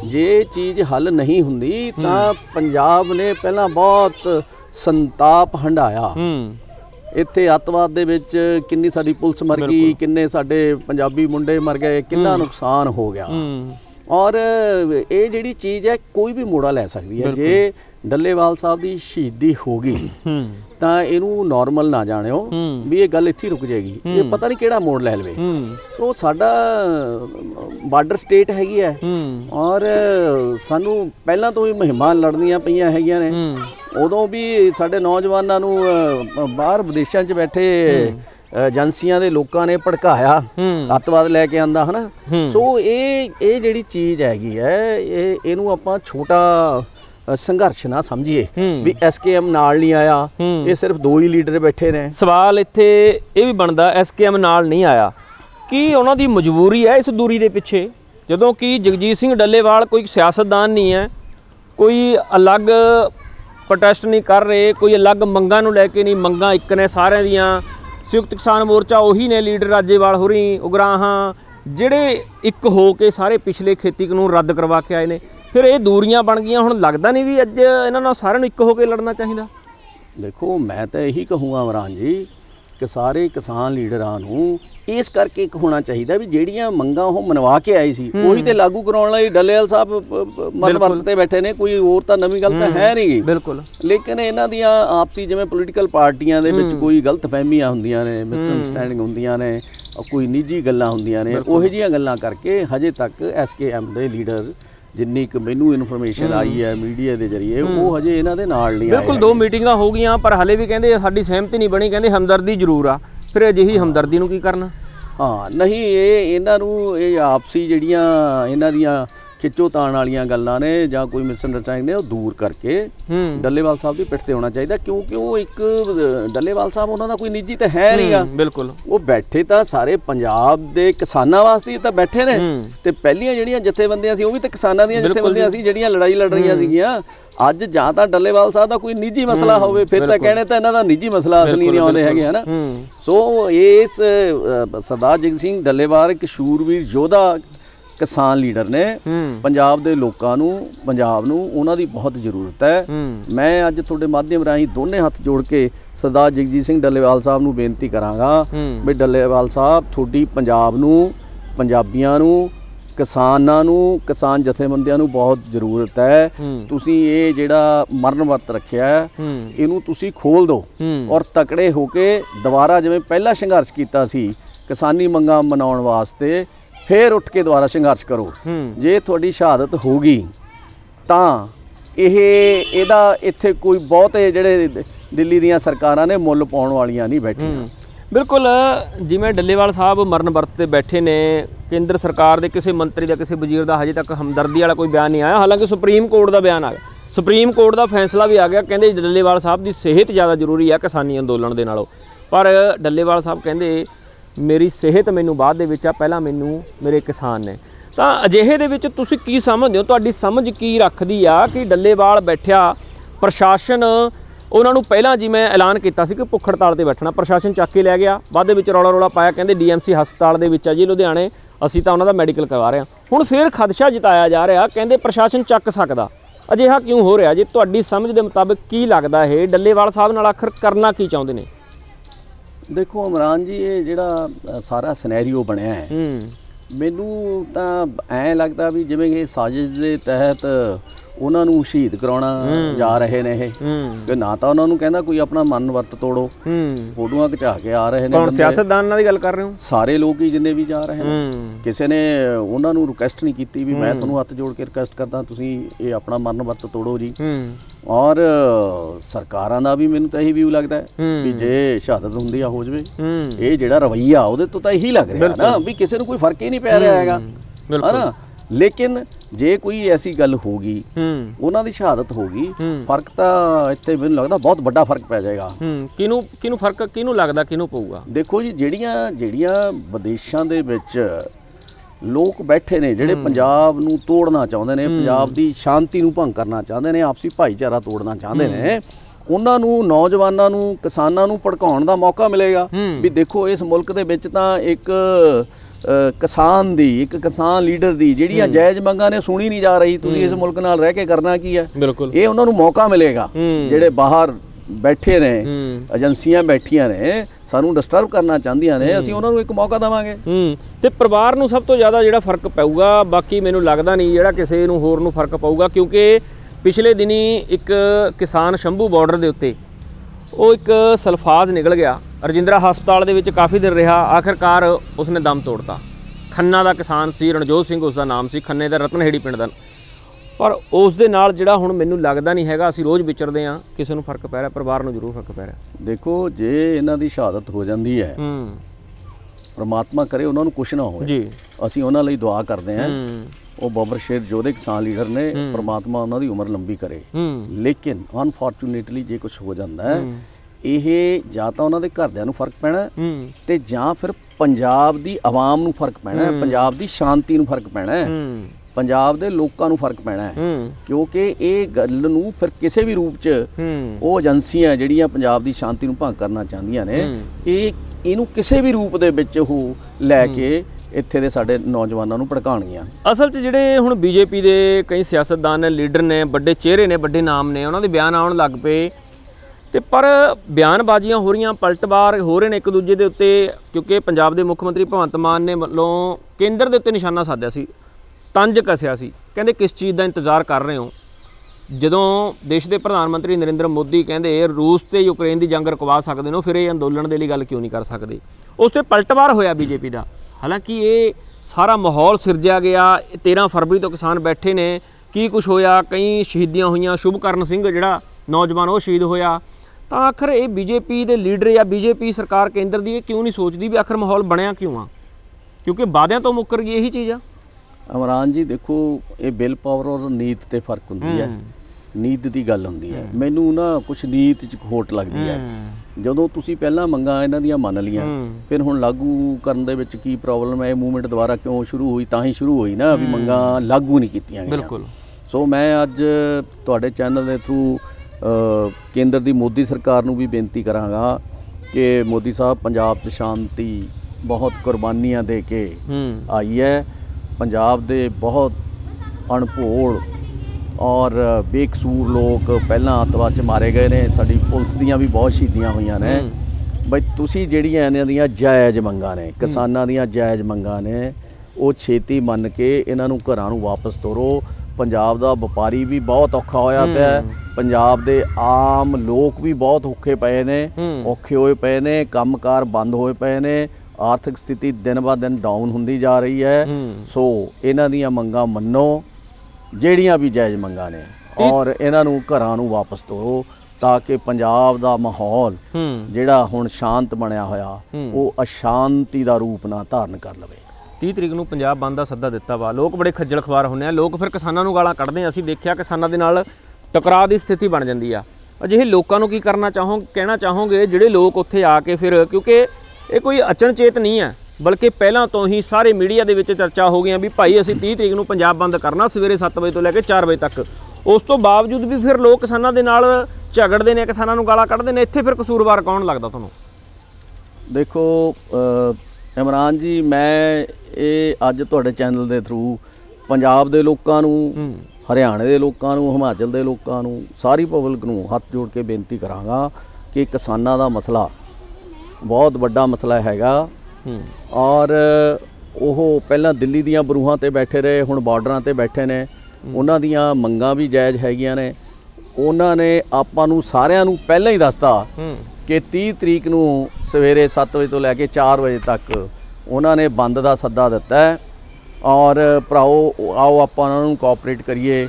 ਜੇ ਇਹ ਚੀਜ਼ ਹੱਲ ਨਹੀਂ ਹੁੰਦੀ ਤਾਂ ਪੰਜਾਬ ਨੇ ਪਹਿਲਾਂ ਬਹੁਤ ਸੰਤਾਪ ਹੰਡਾਇਆ। ਇੱਥੇ ਅੱਤਵਾਦ ਦੇ ਵਿੱਚ ਕਿੰਨੀ ਸਾਡੀ ਪੁਲਿਸ ਮਰ ਗਈ ਕਿੰਨੇ ਸਾਡੇ ਪੰਜਾਬੀ ਮੁੰਡੇ ਮਰ ਗਏ ਕਿੰਨਾ ਨੁਕਸਾਨ ਹੋ ਗਿਆ। ਔਰ ਇਹ ਜਿਹੜੀ ਚੀਜ਼ ਹੈ ਕੋਈ ਵੀ ਮੋੜਾ ਲੈ ਸਕਦੀ ਹੈ। ਜੇ ਡੱਲੇਵਾਲ ਸਾਹਿਬ ਦੀ ਸ਼ਹੀਦੀ ਹੋ ਗਈ ਤਾਂ ਇਹਨੂੰ ਨਾਰਮਲ ਨਾ ਜਾਣਿਓ। ਵੀ ਇਹ ਗੱਲ ਇੱਥੇ ਰੁਕ ਜਾਏਗੀ। ਇਹ ਪਤਾ ਨਹੀਂ ਕਿਹੜਾ ਮੋੜ ਲੈ ਲਵੇ। ਉਹ ਸਾਡਾ ਬਾਰਡਰ ਸਟੇਟ ਹੈਗੀ ਹੈ। ਔਰ ਸਾਨੂੰ ਪਹਿਲਾਂ ਤੋਂ ਹੀ ਮੁਹਿੰਮਾਂ ਲੜਨੀਆਂ ਪਈਆਂ ਹੈਗੀਆਂ ਨੇ। ਉਦੋਂ ਵੀ ਸਾਡੇ ਨੌਜਵਾਨਾਂ ਨੂੰ ਅ, ਬਾਹਰ ਵਿਦੇਸ਼ਾਂ 'ਚ ਬੈਠੇ ਏਜੰਸੀਆਂ ਦੇ ਲੋਕਾਂ ਨੇ ਭੜਕਾਇਆ ਅੱਤਵਾਦ ਲੈ ਕੇ ਆਂਦਾ ਹਨਾ। ਸੋ ਇਹ ਇਹ ਜਿਹੜੀ ਚੀਜ਼ ਹੈਗੀ ਹੈ ਇਹ ਇਹਨੂੰ ਆਪਾਂ ਛੋਟਾ ਅ, ਸੰਘਰਸ਼ ਨਾ ਸਮਝੀਏ। ਵੀ ਐਸਕੇਐਮ ਨਾਲ ਨਹੀਂ ਆਇਆ। ਇਹ ਸਿਰਫ ਦੋ ਹੀ ਲੀਡਰ ਬੈਠੇ ਨੇ ਸਵਾਲ ਇੱਥੇ ਇਹ ਵੀ ਬਣਦਾ ਐਸਕੇਐਮ ਨਾਲ ਨਹੀਂ ਆਇਆ ਕੀ ਉਹਨਾਂ ਦੀ ਮਜਬੂਰੀ ਹੈ ਇਸ ਦੂਰੀ ਦੇ ਪਿੱਛੇ ਜਦੋਂ ਕਿ ਜਗਜੀਤ ਸਿੰਘ ਡੱਲੇਵਾਲ ਕੋਈ ਸਿਆਸਤਦਾਨ ਨਹੀਂ ਹੈ ਕੋਈ ਅਲੱਗ ਪ੍ਰੋਟੈਸਟ ਨਹੀਂ ਕਰ ਰਹੇ, ਕੋਈ ਅਲੱਗ ਮੰਗਾਂ ਨੂੰ ਲੈ ਕੇ ਨਹੀਂ, ਮੰਗਾਂ ਇੱਕ ਨੇ ਸਾਰਿਆਂ ਦੀਆਂ। ਸੰਯੁਕਤ ਕਿਸਾਨ ਮੋਰਚਾ ਉਹੀ ਨੇ, ਲੀਡਰ ਰਾਜੇਵਾਲ ਹੋਰੀ, ਉਗਰਾਹਾਂ, ਜਿਹੜੇ ਇੱਕ ਹੋ ਕੇ ਸਾਰੇ ਪਿਛਲੇ ਖੇਤੀ ਕਾਨੂੰਨ ਰੱਦ ਕਰਵਾ ਕੇ ਆਏ ਨੇ। ਫਿਰ ਇਹ ਦੂਰੀਆਂ ਬਣ ਗਈਆਂ, ਹੁਣ ਲੱਗਦਾ ਨਹੀਂ ਵੀ ਅੱਜ ਇਹਨਾਂ ਨਾਲ ਸਾਰਿਆਂ ਨੂੰ ਇੱਕ ਹੋ ਕੇ ਲੜਨਾ ਚਾਹੀਦਾ। ਦੇਖੋ, ਮੈਂ ਤਾਂ ਇਹੀ ਕਹੂੰਗਾ ਇਮਰਾਨ ਜੀ ਕਿ ਸਾਰੇ ਕਿਸਾਨ ਲੀਡਰਾਂ ਨੂੰ ਇਸ ਕਰਕੇ ਇੱਕ ਹੋਣਾ ਚਾਹੀਦਾ ਵੀ ਜਿਹੜੀਆਂ ਮੰਗਾਂ ਉਹ ਮਨਵਾ ਕੇ ਆਏ ਸੀ ਉਹੀ ਤੇ ਲਾਗੂ ਕਰਾਉਣ ਲਈ ਡੱਲੇਵਾਲ ਸਾਹਿਬ ਮਨ ਵਰਤ ਤੇ ਬੈਠੇ ਨੇ ਕੋਈ ਹੋਰ ਤਾਂ ਨਵੀਂ ਗੱਲ ਤਾਂ ਹੈ ਨਹੀਂ ਬਿਲਕੁਲ। ਲੇਕਿਨ ਇਹਨਾਂ ਦੀਆਂ ਆਪਸੀ ਜਿਵੇਂ ਪੋਲੀਟੀਕਲ ਪਾਰਟੀਆਂ ਦੇ ਵਿੱਚ ਕੋਈ ਗਲਤ ਫਹਿਮੀਆਂ ਹੁੰਦੀਆਂ ਨੇ ਮਿਸਅੰਡਰਸਟੈਂਡਿੰਗ ਹੁੰਦੀਆਂ ਨੇ ਕੋਈ ਨਿੱਜੀ ਗੱਲਾਂ ਹੁੰਦੀਆਂ ਨੇ ਉਹੋ ਜਿਹੀਆਂ ਗੱਲਾਂ ਕਰਕੇ ਹਜੇ ਤੱਕ ਐਸਕੇਐਮ ਦੇ ਲੀਡਰ ਜਿੰਨੀ ਕੁ ਮੈਨੂੰ ਇਨਫੋਰਮੇਸ਼ਨ ਆਈ ਹੈ ਮੀਡੀਆ ਦੇ ਜ਼ਰੀਏ ਉਹ ਹਜੇ ਇਹਨਾਂ ਦੇ ਨਾਲ ਨਹੀਂ ਆਏ ਬਿਲਕੁਲ ਦੋ ਮੀਟਿੰਗਾਂ ਹੋ ਗਈਆਂ ਪਰ ਹਲੇ ਵੀ ਕਹਿੰਦੇ ਸਾਡੀ ਸਹਿਮਤੀ ਨਹੀਂ ਬਣੀ ਕਹਿੰਦੇ ਹਮਦਰਦੀ ਜ਼ਰੂਰ ਆ। ਫਿਰ ਅਜਿਹੀ ਹਮਦਰਦੀ ਨੂੰ ਕੀ ਕਰਨਾ? ਹਾਂ, ਨਹੀਂ, ਇਹ ਇਹਨਾਂ ਨੂੰ, ਇਹ ਆਪਸੀ ਜਿਹੜੀਆਂ ਇਹਨਾਂ ਦੀਆਂ ਖਿੱਚੋ ਤਾਣ ਵਾਲੀਆਂ ਗੱਲਾਂ ਨੇ ਜਾਂ ਕੋਈ ਮਿਸਅੰਡਰਸਟੈਂਡਿੰਗ ਨੇ ਉਹ ਦੂਰ ਕਰਕੇ ਡੱਲੇਵਾਲ ਸਾਹਿਬ ਦੀ ਪਿੱਠ ਤੇ ਹੋਣਾ ਚਾਹੀਦਾ ਕਿਉਂਕਿ ਉਹ ਇੱਕ ਡੱਲੇਵਾਲ ਸਾਹਿਬ ਉਹਨਾਂ ਦਾ ਕੋਈ ਨਿੱਜੀ ਤਾਂ ਹੈ ਨਹੀਂਗਾ ਹੂੰ, ਬਿਲਕੁਲ। ਉਹ ਬੈਠੇ ਤਾਂ ਸਾਰੇ ਪੰਜਾਬ ਦੇ ਕਿਸਾਨਾਂ ਵਾਸਤੇ ਤਾਂ ਬੈਠੇ ਨੇ। ਤੇ ਪਹਿਲੀਆਂ ਜਿਹੜੀਆਂ ਜਥੇਬੰਦੀਆਂ ਸੀ ਉਹ ਵੀ ਤਾਂ ਕਿਸਾਨਾਂ ਦੀਆਂ ਜਥੇਬੰਦੀਆਂ ਸੀ ਜਿਹੜੀਆਂ ਲੜਾਈ ਲੜ ਰਹੀਆਂ ਸੀਗੀਆਂ। ਅੱਜ ਜਾਂ ਤਾਂ ਡੱਲੇਵਾਲ ਸਾਹਿਬ ਦਾ ਕੋਈ ਨਿੱਜੀ ਮਸਲਾ ਹੋਵੇ ਫਿਰ ਤਾਂ ਕਹਿਣੇ ਤਾਂ ਇਹਨਾਂ ਦਾ ਨਿੱਜੀ ਮਸਲਾ ਅਸਲੀ ਨਹੀਂ ਆਉਂਦੇ ਹੈਗੇ ਹਨਾ। ਸੋ ਇਸ ਸਰਦਾਰ ਜਗਤ ਸਿੰਘ ਡੱਲੇਵਾਲ ਇੱਕ ਸ਼ੂਰਵੀਰ ਯੋਧਾ ਕਿਸਾਨ ਲੀਡਰ ਨੇ ਪੰਜਾਬ ਦੇ ਲੋਕਾਂ ਨੂੰ ਪੰਜਾਬ ਨੂੰ ਉਹਨਾਂ ਦੀ ਬਹੁਤ ਜ਼ਰੂਰਤ ਹੈ। ਮੈਂ ਅੱਜ ਤੁਹਾਡੇ ਮਾਧਿਅਮ ਰਾਹੀਂ ਦੋਨੇ ਹੱਥ ਜੋੜ ਕੇ ਸਰਦਾਰ ਜਗਜੀਤ ਸਿੰਘ ਡੱਲੇਵਾਲ ਸਾਹਿਬ ਨੂੰ ਬੇਨਤੀ ਕਰਾਂਗਾ। ਵੀ ਡੱਲੇਵਾਲ ਸਾਹਿਬ ਤੁਹਾਡੀ ਪੰਜਾਬ ਨੂੰ ਪੰਜਾਬੀਆਂ ਨੂੰ ਕਿਸਾਨਾਂ ਨੂੰ ਕਿਸਾਨ ਜਥੇਬੰਦੀਆਂ ਨੂੰ ਬਹੁਤ ਜ਼ਰੂਰਤ ਹੈ। ਤੁਸੀਂ ਇਹ ਜਿਹੜਾ ਮਰਨ ਵਰਤ ਰੱਖਿਆ ਇਹਨੂੰ ਤੁਸੀਂ ਖੋਲ ਦਿਓ ਔਰ ਤਕੜੇ ਹੋ ਕੇ ਦੁਬਾਰਾ ਜਿਵੇਂ ਪਹਿਲਾ ਸੰਘਰਸ਼ ਕੀਤਾ ਸੀ ਕਿਸਾਨੀ ਮੰਗਾਂ ਮਨਾਉਣ ਵਾਸਤੇ ਫੇਰ ਉੱਠ ਕੇ ਦੁਬਾਰਾ ਸੰਘਰਸ਼ ਕਰੋ। ਹੂੰ। ਜੇ ਤੁਹਾਡੀ ਸ਼ਹਾਦਤ ਹੋਗੀ ਤਾਂ ਇਹ ਇਹਦਾ ਇੱਥੇ ਕੋਈ ਬਹੁਤੇ ਜਿਹੜੇ ਦਿੱਲੀ ਦੀਆਂ ਸਰਕਾਰਾਂ ਨੇ ਮੁੱਲ ਪਾਉਣ ਵਾਲੀਆਂ ਨਹੀਂ ਬੈਠੀਆਂ। ਹੂੰ। ਬਿਲਕੁਲ ਜਿਵੇਂ ਡੱਲੇਵਾਲ ਸਾਹਿਬ ਮਰਨ ਵਰਤ ਤੇ ਬੈਠੇ ਨੇ ਕੇਂਦਰ ਸਰਕਾਰ ਦੇ ਕਿਸੇ ਮੰਤਰੀ ਦਾ ਕਿਸੇ ਵਜ਼ੀਰ ਦਾ ਹਜੇ ਤੱਕ ਹਮਦਰਦੀ ਵਾਲਾ ਕੋਈ ਬਿਆਨ ਨਹੀਂ ਆਇਆ। ਹਾਲਾਂਕਿ ਸੁਪਰੀਮ ਕੋਰਟ ਦਾ ਬਿਆਨ ਆ ਗਿਆ। ਸੁਪਰੀਮ ਕੋਰਟ ਦਾ ਫੈਸਲਾ ਵੀ ਆ ਗਿਆ ਕਹਿੰਦੇ ਡੱਲੇਵਾਲ ਸਾਹਿਬ ਦੀ ਸਿਹਤ ਜ਼ਿਆਦਾ ਜ਼ਰੂਰੀ ਆ ਕਿਸਾਨੀ ਅੰਦੋਲਨ ਦੇ ਨਾਲੋਂ। ਪਰ ਡੱਲੇਵਾਲ ਸਾਹਿਬ ਕਹਿੰਦੇ ਮੇਰੀ ਸਿਹਤ ਮੈਨੂੰ ਬਾਅਦ ਦੇ ਵਿੱਚ ਆ, ਪਹਿਲਾਂ ਮੈਨੂੰ ਮੇਰੇ ਕਿਸਾਨ ਨੇ। ਤਾਂ ਅਜਿਹੇ ਦੇ ਵਿੱਚ ਤੁਸੀਂ ਕੀ ਸਮਝਦੇ ਹੋ? ਤੁਹਾਡੀ ਸਮਝ ਕੀ ਰੱਖਦੀ ਆ ਕਿ ਡੱਲੇਵਾਲ ਬੈਠਿਆ, ਪ੍ਰਸ਼ਾਸਨ ਉਹਨਾਂ ਨੂੰ ਪਹਿਲਾਂ ਜਿਵੇਂ ਐਲਾਨ ਕੀਤਾ ਸੀ ਕਿ ਭੁੱਖ ਹੜਤਾਲ ਤੇ ਬੈਠਣਾ। ਪ੍ਰਸ਼ਾਸਨ ਚੱਕ ਕੇ ਲੈ ਗਿਆ। ਬਾਅਦ ਦੇ ਵਿੱਚ ਰੌਲਾ ਰੌਲਾ ਪਾਇਆ, ਕਹਿੰਦੇ ਡੀਐਮਸੀ ਹਸਪਤਾਲ ਦੇ ਵਿੱਚ ਆ ਜੀ, ਲੁਧਿਆਣੇ। ਅਸੀਂ ਤਾਂ ਉਹਨਾਂ ਦਾ ਮੈਡੀਕਲ ਕਰਵਾ ਰਹੇ ਹਾਂ। ਹੁਣ ਫੇਰ ਖਦਸ਼ਾ ਜਤਾਇਆ ਜਾ ਰਿਹਾ, ਕਹਿੰਦੇ ਪ੍ਰਸ਼ਾਸਨ ਚੱਕ ਸਕਦਾ। ਅਜਿਹਾ ਕਿਉਂ ਹੋ ਰਿਹਾ ਜੇ? ਤੁਹਾਡੀ ਸਮਝ ਦੇ ਮੁਤਾਬਕ ਕੀ ਲੱਗਦਾ ਇਹ? ਡੱਲੇਵਾਲ ਸਾਹਿਬ ਨਾਲ ਆਖਰ ਕਰਨਾ ਕੀ ਚਾਹੁੰਦੇ ਨੇ? ਦੇਖੋ ਇਮਰਾਨ ਜੀ ਇਹ ਜਿਹੜਾ ਸਾਰਾ ਸਿਨੈਰੀਓ ਬਣਿਆ ਹੂੰ। ਮੈਨੂੰ ਤਾਂ ਐਂ ਲੱਗਦਾ ਵੀ ਜਿਵੇਂ ਇਹ ਸਾਜ਼ਿਸ਼ ਦੇ ਤਹਿਤ ਉਹਨਾਂ ਨੂੰ ਸ਼ਹੀਦ ਕਰਾਉਣਾ ਜਾ ਰਹੇ ਨੇ ਇਹ। ਕਿ ਨਾ ਤਾਂ ਉਹਨਾਂ ਨੂੰ ਕਹਿੰਦਾ ਕੋਈ ਆਪਣਾ ਮਨ ਵਰਤ ਤੋੜੋ। ਫੋਟੋਆਂ ਖਿਚਾ ਕੇ ਆ ਰਹੇ ਨੇ ਕੌਣ। ਸਿਆਸਤਦਾਨਾਂ ਦੀ ਗੱਲ ਕਰ ਰਹੇ ਹੋ? ਸਾਰੇ ਲੋਕ ਹੀ ਜਿੰਨੇ ਵੀ ਜਾ ਰਹੇ ਨੇ। ਕਿਸੇ ਨੇ ਉਹਨਾਂ ਨੂੰ ਰਿਕੁਐਸਟ ਨਹੀਂ ਕੀਤੀ ਵੀ ਮੈਂ ਤੁਹਾਨੂੰ ਹੱਥ ਜੋੜ ਕੇ ਰਿਕੁਐਸਟ ਕਰਦਾ ਤੁਸੀਂ ਇਹ ਆਪਣਾ ਮਰਨ ਵਰਤ ਤੋੜੋ ਜੀ। ਔਰ ਸਰਕਾਰਾਂ ਦਾ ਵੀ ਮੈਨੂੰ ਤਾਂ ਇਹੀ ਵਿਊ ਲੱਗਦਾ। ਵੀ ਜੇ ਸ਼ਹਾਦਤ ਹੁੰਦੀ ਆ ਹੋ ਜਵੇ। ਇਹ ਜਿਹੜਾ ਰਵਈਆ ਉਹਦੇ ਤੋਂ ਤਾਂ ਇਹੀ ਲੱਗ ਰਿਹਾ ਨਾ ਵੀ ਕਿਸੇ ਨੂੰ ਕੋਈ ਫ਼ਰਕ ਹੀ ਨਹੀਂ ਪੈ ਰਿਹਾ ਹੈਗਾ। ਬਿਲਕੁਲ। ਹਨਾ? ਲੇਕਿਨ ਜੇ ਕੋਈ ਐਸੀ ਗੱਲ ਹੂੰ ਉਹਨਾਂ ਦੀ ਸ਼ਹਾਦਤ ਹੂੰ। ਫ਼ਰਕ ਤਾਂ ਇੱਥੇ ਮੈਨੂੰ ਲੱਗਦਾ ਬਹੁਤ ਵੱਡਾ ਫ਼ਰਕ ਪੈ ਜਾਏਗਾ। ਹੂੰ ਕਿਹਨੂੰ ਕਿਹਨੂੰ ਫ਼ਰਕ ਕਿਹਨੂੰ ਲੱਗਦਾ ਕਿਹਨੂੰ ਪਊਗਾ? ਦੇਖੋ ਜੀ ਜਿਹੜੀਆਂ ਜਿਹੜੀਆਂ ਵਿਦੇਸ਼ਾਂ ਦੇ ਵਿੱਚ ਲੋਕ ਬੈਠੇ ਨੇ ਜਿਹੜੇ ਪੰਜਾਬ ਨੂੰ ਤੋੜਨਾ ਚਾਹੁੰਦੇ ਨੇ ਪੰਜਾਬ ਦੀ ਸ਼ਾਂਤੀ ਨੂੰ ਭੰਗ ਕਰਨਾ ਚਾਹੁੰਦੇ ਨੇ ਆਪਸੀ ਭਾਈਚਾਰਾ ਤੋੜਨਾ ਚਾਹੁੰਦੇ ਨੇ ਉਹਨਾਂ ਨੂੰ ਨੌਜਵਾਨਾਂ ਨੂੰ ਕਿਸਾਨਾਂ ਨੂੰ ਭੜਕਾਉਣ ਦਾ ਮੌਕਾ ਮਿਲੇਗਾ। ਵੀ ਦੇਖੋ ਇਸ ਮੁਲਕ ਦੇ ਵਿੱਚ ਤਾਂ ਇੱਕ ਕਿਸਾਨ ਦੀ ਇੱਕ ਕਿਸਾਨ ਲੀਡਰ ਦੀ ਜਿਹੜੀਆਂ ਜਾਇਜ਼ ਮੰਗਾਂ ਨੇ ਸੁਣੀ ਨਹੀਂ ਜਾ ਰਹੀ ਤੁਸੀਂ ਇਸ ਮੁਲਕ ਨਾਲ ਰਹਿ ਕੇ ਕਰਨਾ ਕੀ ਹੈ? ਇਹ ਉਹਨਾਂ ਨੂੰ ਮੌਕਾ ਮਿਲੇਗਾ। ਜਿਹੜੇ ਬਾਹਰ ਬੈਠੇ ਨੇ ਏਜੰਸੀਆਂ ਬੈਠੀਆਂ ਨੇ ਸਾਨੂੰ ਡਿਸਟਰਬ ਕਰਨਾ ਚਾਹੁੰਦੀਆਂ ਨੇ ਅਸੀਂ ਉਹਨਾਂ ਨੂੰ ਇੱਕ ਮੌਕਾ ਦੇਵਾਂਗੇ। ਤੇ ਪਰਿਵਾਰ ਨੂੰ ਸਭ ਤੋਂ ਜ਼ਿਆਦਾ ਜਿਹੜਾ ਫ਼ਰਕ ਪਊਗਾ ਬਾਕੀ ਮੈਨੂੰ ਲੱਗਦਾ ਨਹੀਂ ਜਿਹੜਾ ਕਿਸੇ ਨੂੰ ਹੋਰ ਨੂੰ ਫ਼ਰਕ ਪਊਗਾ ਕਿਉਂਕਿ ਪਿਛਲੇ ਦਿਨੀ ਇੱਕ ਕਿਸਾਨ ਸ਼ੰਭੂ ਬਾਰਡਰ ਦੇ ਉੱਤੇ ਉਹ ਇੱਕ ਸਲਫਾਜ਼ ਨਿਕਲ ਗਿਆ। ਰਜਿੰਦਰਾ ਹਸਪਤਾਲ ਦੇ ਵਿੱਚ ਕਾਫੀ ਦਿਨ ਰਿਹਾ ਆਖਿਰਕਾਰ ਉਸਨੇ ਦਮ ਤੋੜਤਾ। ਖੰਨਾ ਦਾ ਕਿਸਾਨ ਸੀ ਰਣਜੋਤ ਸਿੰਘ ਉਸ ਦਾ ਨਾਮ ਸੀ ਖੰਨੇ ਦਾ ਰਤਨਹੇੜੀ ਪਿੰਡ ਦਾ। ਪਰ ਉਸ ਦੇ ਨਾਲ ਜਿਹੜਾ ਹੁਣ ਮੈਨੂੰ ਲੱਗਦਾ ਨਹੀਂ ਹੈਗਾ ਅਸੀਂ ਰੋਜ਼ ਵਿਚਰਦੇ ਆ ਕਿਸੇ ਨੂੰ ਫ਼ਰਕ ਪੈ ਰਿਹਾ ਪਰਿਵਾਰ ਨੂੰ ਜ਼ਰੂਰ ਫ਼ਰਕ ਪੈ ਰਿਹਾ। ਦੇਖੋ ਜੇ ਇਹਨਾਂ ਦੀ ਸ਼ਹਾਦਤ ਹੋ ਜਾਂਦੀ ਹੈ ਹੂੰ। ਪ੍ਰਮਾਤਮਾ ਕਰੇ ਉਹਨਾਂ ਨੂੰ ਕੁਛ ਨਾ ਹੋਵੇ। ਜੀ। ਅਸੀਂ ਉਹਨਾਂ ਲਈ ਦੁਆ ਕਰਦੇ ਹਾਂ। ਉਹ ਬੱਬਰ ਸ਼ੇਰ ਜੋਧੇ ਕਿਸਾਨ ਲੀਡਰ ਨੇ ਪ੍ਰਮਾਤਮਾ ਉਹਨਾਂ ਦੀ ਉਮਰ ਲੰਬੀ ਕਰੇ। ਲੇਕਿਨ ਅਨਫੋਰਚੂਨੇਟਲੀ ਜੇ ਕੁਝ ਹੋ ਜਾਂਦਾ ਹੈ। ਇਹ ਜਾਂ ਤਾਂ ਉਹਨਾਂ ਦੇ ਘਰਦਿਆਂ ਨੂੰ ਫ਼ਰਕ ਪੈਣਾ ਤੇ ਜਾਂ ਫਿਰ ਪੰਜਾਬ ਦੀ ਆਵਾਮ ਨੂੰ ਫ਼ਰਕ ਪੈਣਾ ਹੈ ਪੰਜਾਬ ਦੀ ਸ਼ਾਂਤੀ ਨੂੰ ਫ਼ਰਕ ਪੈਣਾ ਹੈ। ਪੰਜਾਬ ਦੇ ਲੋਕਾਂ ਨੂੰ ਫ਼ਰਕ ਪੈਣਾ ਹੈ। ਕਿਉਂਕਿ ਇਹ ਗੱਲ ਨੂੰ ਫਿਰ ਕਿਸੇ ਵੀ ਰੂਪ 'ਚ ਉਹ ਏਜੰਸੀਆਂ ਜਿਹੜੀਆਂ ਪੰਜਾਬ ਦੀ ਸ਼ਾਂਤੀ ਨੂੰ ਭੰਗ ਕਰਨਾ ਚਾਹੁੰਦੀਆਂ ਨੇ। ਇਹ ਇਹਨੂੰ ਕਿਸੇ ਵੀ ਰੂਪ ਦੇ ਵਿੱਚ ਉਹ ਲੈ ਕੇ ਇੱਥੇ ਦੇ ਸਾਡੇ ਨੌਜਵਾਨਾਂ ਨੂੰ ਭੜਕਾਉਣਗੀਆਂ। ਅਸਲ 'ਚ ਜਿਹੜੇ ਹੁਣ ਬੀਜੇਪੀ ਦੇ ਕਈ ਸਿਆਸਤਦਾਨ ਨੇ ਲੀਡਰ ਨੇ ਵੱਡੇ ਚਿਹਰੇ ਨੇ ਵੱਡੇ ਨਾਮ ਨੇ ਉਹਨਾਂ ਦੇ ਬਿਆਨ ਆਉਣ ਲੱਗ ਪਏ ਤੇ ਪਰ ਬਿਆਨਬਾਜ਼ੀਆਂ ਹੋ ਰਹੀਆਂ ਪਲਟਵਾਰ ਹੋ ਰਹੇ ਨੇ ਇੱਕ ਦੂਜੇ ਦੇ ਉੱਤੇ, ਕਿਉਂਕਿ ਪੰਜਾਬ ਦੇ ਮੁੱਖ ਮੰਤਰੀ ਭਗਵੰਤ ਮਾਨ ਨੇ ਵੱਲੋਂ ਕੇਂਦਰ ਦੇ ਉੱਤੇ ਨਿਸ਼ਾਨਾ ਸਾਧਿਆ ਸੀ, ਤੰਜ ਕੱਸਿਆ ਸੀ, ਕਹਿੰਦੇ ਕਿਸ ਚੀਜ਼ ਦਾ ਇੰਤਜ਼ਾਰ ਕਰ ਰਹੇ ਹੋ? ਜਦੋਂ ਦੇਸ਼ ਦੇ ਪ੍ਰਧਾਨ ਮੰਤਰੀ ਨਰਿੰਦਰ ਮੋਦੀ ਕਹਿੰਦੇ ਰੂਸ ਤੇ ਯੂਕਰੇਨ ਦੀ ਜੰਗ ਰੁਕਵਾ ਸਕਦੇ ਨੇ ਫਿਰ ਇਹ ਅੰਦੋਲਨ ਦੇ ਲਈ ਗੱਲ ਕਿਉਂ ਨਹੀਂ ਕਰ ਸਕਦੇ? ਉਸ ਤੇ ਪਲਟਵਾਰ ਹੋਇਆ ਬੀਜੇਪੀ ਦਾ। ਹਾਲਾਂਕਿ ਇਹ ਸਾਰਾ ਮਾਹੌਲ ਸਿਰਜਿਆ ਗਿਆ, ਇਹ 13 ਫਰਵਰੀ ਤੋਂ ਕਿਸਾਨ ਬੈਠੇ ਨੇ, ਕੀ ਕੁਝ ਹੋਇਆ, ਕਈ ਸ਼ਹੀਦੀਆਂ ਹੋਈਆਂ, ਸ਼ੁਭਕਰਨ ਸਿੰਘ ਜਿਹੜਾ ਨੌਜਵਾਨ, ਉਹ ਸ਼ਹੀਦ ਹੋਇਆ ਤਾਂ ਆਖਰ ਇਹ ਬੀਜੇਪੀ ਦੇ ਲੀਡਰ ਜਾਂ ਬੀਜੇਪੀ ਸਰਕਾਰ ਕੇਂਦਰ ਦੀ ਇਹ ਕਿਉਂ ਨਹੀਂ ਸੋਚਦੀ ਵੀ ਆਖਰ ਮਾਹੌਲ ਬਣਿਆ ਕਿਉਂ ਆ? ਕਿਉਂਕਿ ਵਾਅਦਿਆਂ ਤੋਂ ਮੁੱਕਰ ਗਈ ਇਹੀ ਚੀਜ਼ ਆ। ਅਮਰਾਨ ਜੀ ਦੇਖੋ ਇਹ ਬਿਲ ਪਾਵਰ ਔਰ ਨੀਤ ਤੇ ਫ਼ਰਕ ਹੁੰਦੀ ਹੈ। ਨੀਤ ਦੀ ਗੱਲ ਹੁੰਦੀ ਹੈ। ਮੈਨੂੰ ਨਾ ਕੁਝ ਨੀਤ ਚ ਖੋਟ ਲੱਗਦੀ ਹੈ। ਜਦੋਂ ਤੁਸੀਂ ਪਹਿਲਾਂ ਮੰਗਾਂ ਇਹਨਾਂ ਦੀਆਂ ਮੰਨ ਲੀਆਂ। ਫਿਰ ਹੁਣ ਲਾਗੂ ਕਰਨ ਦੇ ਵਿੱਚ ਕੀ ਪ੍ਰੋਬਲਮ ਹੈ? ਇਹ ਮੂਵਮੈਂਟ ਦੁਬਾਰਾ ਕਿਉਂ ਸ਼ੁਰੂ ਹੋਈ? ਤਾਂ ਹੀ ਸ਼ੁਰੂ ਹੋਈ ਨਾ ਵੀ ਮੰਗਾਂ ਲਾਗੂ ਨਹੀਂ ਕੀਤੀਆਂ ਗਈਆਂ। ਬਿਲਕੁਲ। ਸੋ ਮੈਂ ਅੱਜ ਤੁਹਾਡੇ ਚੈਨਲ ਦੇ ਥਰੂ ਕੇਂਦਰ ਦੀ ਮੋਦੀ ਸਰਕਾਰ ਨੂੰ ਵੀ ਬੇਨਤੀ ਕਰਾਂਗਾ ਕਿ ਮੋਦੀ ਸਾਹਿਬ ਪੰਜਾਬ 'ਚ ਸ਼ਾਂਤੀ ਬਹੁਤ ਕੁਰਬਾਨੀਆਂ ਦੇ ਕੇ ਆਈ ਹੈ। ਪੰਜਾਬ ਦੇ ਬਹੁਤ ਅਣਭੋਲ ਔਰ ਬੇਕਸੂਰ ਲੋਕ ਪਹਿਲਾਂ ਅੱਤਵਾਦ 'ਚ ਮਾਰੇ ਗਏ ਨੇ। ਸਾਡੀ ਪੁਲਿਸ ਦੀਆਂ ਵੀ ਬਹੁਤ ਸ਼ਹੀਦੀਆਂ ਹੋਈਆਂ ਨੇ। ਬਈ ਤੁਸੀਂ ਜਿਹੜੀਆਂ ਇਹਨਾਂ ਦੀਆਂ ਜਾਇਜ਼ ਮੰਗਾਂ ਨੇ ਕਿਸਾਨਾਂ ਦੀਆਂ ਜਾਇਜ਼ ਮੰਗਾਂ ਨੇ ਉਹ ਛੇਤੀ ਮੰਨ ਕੇ ਇਹਨਾਂ ਨੂੰ ਘਰਾਂ ਨੂੰ ਵਾਪਸ ਤੋਰੋ। ਪੰਜਾਬ ਦਾ ਵਪਾਰੀ ਵੀ ਬਹੁਤ ਔਖਾ ਹੋਇਆ ਪਿਆ। ਪੰਜਾਬ ਦੇ ਆਮ ਲੋਕ ਵੀ ਬਹੁਤ ਔਖੇ ਪਏ ਨੇ। ਔਖੇ ਹੋਏ ਪਏ ਨੇ ਕੰਮਕਾਰ ਬੰਦ ਹੋਏ ਪਏ ਨੇ ਆਰਥਿਕ ਸਥਿਤੀ ਦਿਨ ਬਾ ਦਿਨ ਡਾਊਨ ਹੁੰਦੀ ਜਾ ਰਹੀ ਹੈ। ਸੋ ਇਹਨਾਂ ਦੀਆਂ ਮੰਗਾਂ ਮੰਨੋ ਜਿਹੜੀਆਂ ਵੀ ਜਾਇਜ਼ ਮੰਗਾਂ ਨੇ ਔਰ ਇਹਨਾਂ ਨੂੰ ਘਰਾਂ ਨੂੰ ਵਾਪਸ ਤੋਰੋ ਤਾਂ ਕਿ ਪੰਜਾਬ ਦਾ ਮਾਹੌਲ ਜਿਹੜਾ ਹੁਣ ਸ਼ਾਂਤ ਬਣਿਆ ਹੋਇਆ। ਉਹ ਅਸ਼ਾਂਤੀ ਦਾ ਰੂਪ ਨਾ ਧਾਰਨ ਕਰ ਲਵੇ 30 ਤਰੀਕ ਨੂੰ ਪੰਜਾਬ ਬੰਦ ਦਾ ਸੱਦਾ ਦਿੱਤਾ ਵਾ ਲੋਕ ਬੜੇ ਖੱਜਲ ਖਵਾਰ ਹੁੰਦੇ ਆ ਲੋਕ ਫਿਰ ਕਿਸਾਨਾਂ ਨੂੰ ਗਾਲਾਂ ਕੱਢਦੇ ਆ ਅਸੀਂ ਦੇਖਿਆ ਕਿਸਾਨਾਂ ਦੇ ਨਾਲ ਟਕਰਾਅ ਦੀ ਸਥਿਤੀ ਬਣ ਜਾਂਦੀ ਆ। ਅਜਿਹੇ ਲੋਕਾਂ ਨੂੰ ਕੀ ਕਰਨਾ ਚਾਹੋ ਕਹਿਣਾ ਚਾਹੋਗੇ? ਜਿਹੜੇ ਲੋਕ ਉੱਥੇ ਆ ਕੇ ਫਿਰ ਕਿਉਂਕਿ ਇਹ ਕੋਈ ਅਚਨਚੇਤ ਨਹੀਂ ਹੈ। ਬਲਕਿ ਪਹਿਲਾਂ ਤੋਂ ਹੀ ਸਾਰੇ ਮੀਡੀਆ ਦੇ ਵਿੱਚ ਚਰਚਾ ਹੋ ਗਈਆਂ ਵੀ ਭਾਈ ਅਸੀਂ 30 ਤਰੀਕ ਨੂੰ ਪੰਜਾਬ ਬੰਦ ਕਰਨਾ ਸਵੇਰੇ 7 ਵਜੇ ਤੋਂ ਲੈ ਕੇ 4 ਵਜੇ ਤੱਕ। ਉਸ ਤੋਂ ਬਾਵਜੂਦ ਵੀ ਫਿਰ ਲੋਕ ਕਿਸਾਨਾਂ ਦੇ ਨਾਲ ਝਗੜਦੇ ਨੇ ਕਿਸਾਨਾਂ ਨੂੰ ਗਾਲਾਂ ਕੱਢਦੇ ਨੇ ਇੱਥੇ ਫਿਰ ਕਸੂਰਵਾਰ ਕੌਣ ਲੱਗਦਾ ਤੁਹਾਨੂੰ? ਦੇਖੋ ਇਮਰਾਨ ਜੀ ਮੈਂ ਇਹ ਅੱਜ ਤੁਹਾਡੇ ਚੈਨਲ ਦੇ ਥਰੂ ਪੰਜਾਬ ਦੇ ਲੋਕਾਂ ਨੂੰ ਹਰਿਆਣੇ ਦੇ ਲੋਕਾਂ ਨੂੰ ਹਿਮਾਚਲ ਦੇ ਲੋਕਾਂ ਨੂੰ ਸਾਰੀ ਪਬਲਿਕ ਨੂੰ ਹੱਥ ਜੋੜ ਕੇ ਬੇਨਤੀ ਕਰਾਂਗਾ ਕਿ ਕਿਸਾਨਾਂ ਦਾ ਮਸਲਾ ਬਹੁਤ ਵੱਡਾ ਮਸਲਾ ਹੈਗਾ। ਹੂੰ। ਔਰ ਉਹ ਪਹਿਲਾਂ ਦਿੱਲੀ ਦੀਆਂ ਬਰੂਹਾਂ ਤੇ ਬੈਠੇ ਰਹੇ ਹੁਣ ਬਾਰਡਰਾਂ ਤੇ ਬੈਠੇ ਨੇ। ਉਹਨਾਂ ਦੀਆਂ ਮੰਗਾਂ ਵੀ ਜਾਇਜ਼ ਹੈਗੀਆਂ ਨੇ। ਉਹਨਾਂ ਨੇ ਆਪਾਂ ਨੂੰ ਸਾਰਿਆਂ ਨੂੰ ਪਹਿਲਾਂ ਹੀ ਦੱਸਤਾ ਕਿ 30 ਤਰੀਕ ਨੂੰ ਸਵੇਰੇ 7 ਵਜੇ ਤੋਂ ਲੈ ਕੇ 4 ਵਜੇ ਤੱਕ ਉਹਨਾਂ ਨੇ ਬੰਦ ਦਾ ਸੱਦਾ ਦਿੱਤਾ ਹੈ। ਔਰ ਭਰਾਓ, ਆਓ ਆਪਾਂ ਉਹਨਾਂ ਨੂੰ ਕੋਆਪਰੇਟ ਕਰੀਏ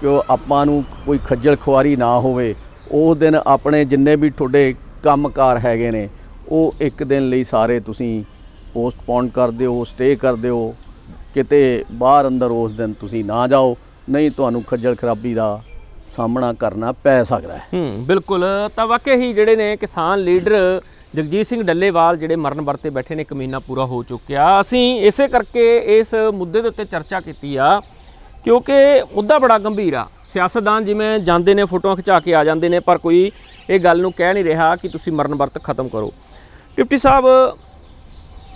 ਕਿ ਆਪਾਂ ਨੂੰ ਕੋਈ ਖੱਜਲ ਖੁਆਰੀ ਨਾ ਹੋਵੇ। ਉਸ ਦਿਨ ਆਪਣੇ ਜਿੰਨੇ ਵੀ ਤੁਹਾਡੇ ਕੰਮਕਾਰ ਹੈਗੇ ਨੇ, ਉਹ ਇੱਕ ਦਿਨ ਲਈ ਸਾਰੇ ਤੁਸੀਂ ਪੋਸਟਪੋਨ ਕਰ ਦਿਓ ਸਟੇ ਕਰ ਦਿਓ। ਕਿਤੇ ਬਾਹਰ ਅੰਦਰ ਉਸ ਦਿਨ ਤੁਸੀਂ ਨਾ ਜਾਓ, ਨਹੀਂ ਤੁਹਾਨੂੰ ਖੱਜਲ ਖਰਾਬੀ ਦਾ ਸਾਹਮਣਾ ਕਰਨਾ ਪੈ ਸਕਦਾ ਹੈ। ਹੂੰ, ਬਿਲਕੁਲ। ਤਾਂ ਵਾਕਿਆ ਹੀ ਜਿਹੜੇ ਨੇ ਕਿਸਾਨ ਲੀਡਰ ਜਗਜੀਤ ਸਿੰਘ ਡੱਲੇਵਾਲ ਜਿਹੜੇ ਮਰਨ ਵਰਤੇ ਬੈਠੇ ਨੇ, ਇੱਕ ਮਹੀਨਾ ਪੂਰਾ ਹੋ ਚੁੱਕਿਆ। ਅਸੀਂ ਇਸੇ ਕਰਕੇ ਇਸ ਮੁੱਦੇ ਦੇ ਉੱਤੇ ਚਰਚਾ ਕੀਤੀ ਆ, ਕਿਉਂਕਿ ਮੁੱਦਾ ਬੜਾ ਗੰਭੀਰ ਆ। ਸਿਆਸਤਦਾਨ ਜਿਵੇਂ ਜਾਂਦੇ ਨੇ, ਫੋਟੋਆਂ ਖਿਚਾ ਕੇ ਆ ਜਾਂਦੇ ਨੇ, ਪਰ ਕੋਈ ਇਹ ਗੱਲ ਨੂੰ ਕਹਿ ਨਹੀਂ ਰਿਹਾ ਕਿ ਤੁਸੀਂ ਮਰਨ ਵਰਤ ਖਤਮ ਕਰੋ। ਡਿਪਟੀ ਸਾਹਿਬ,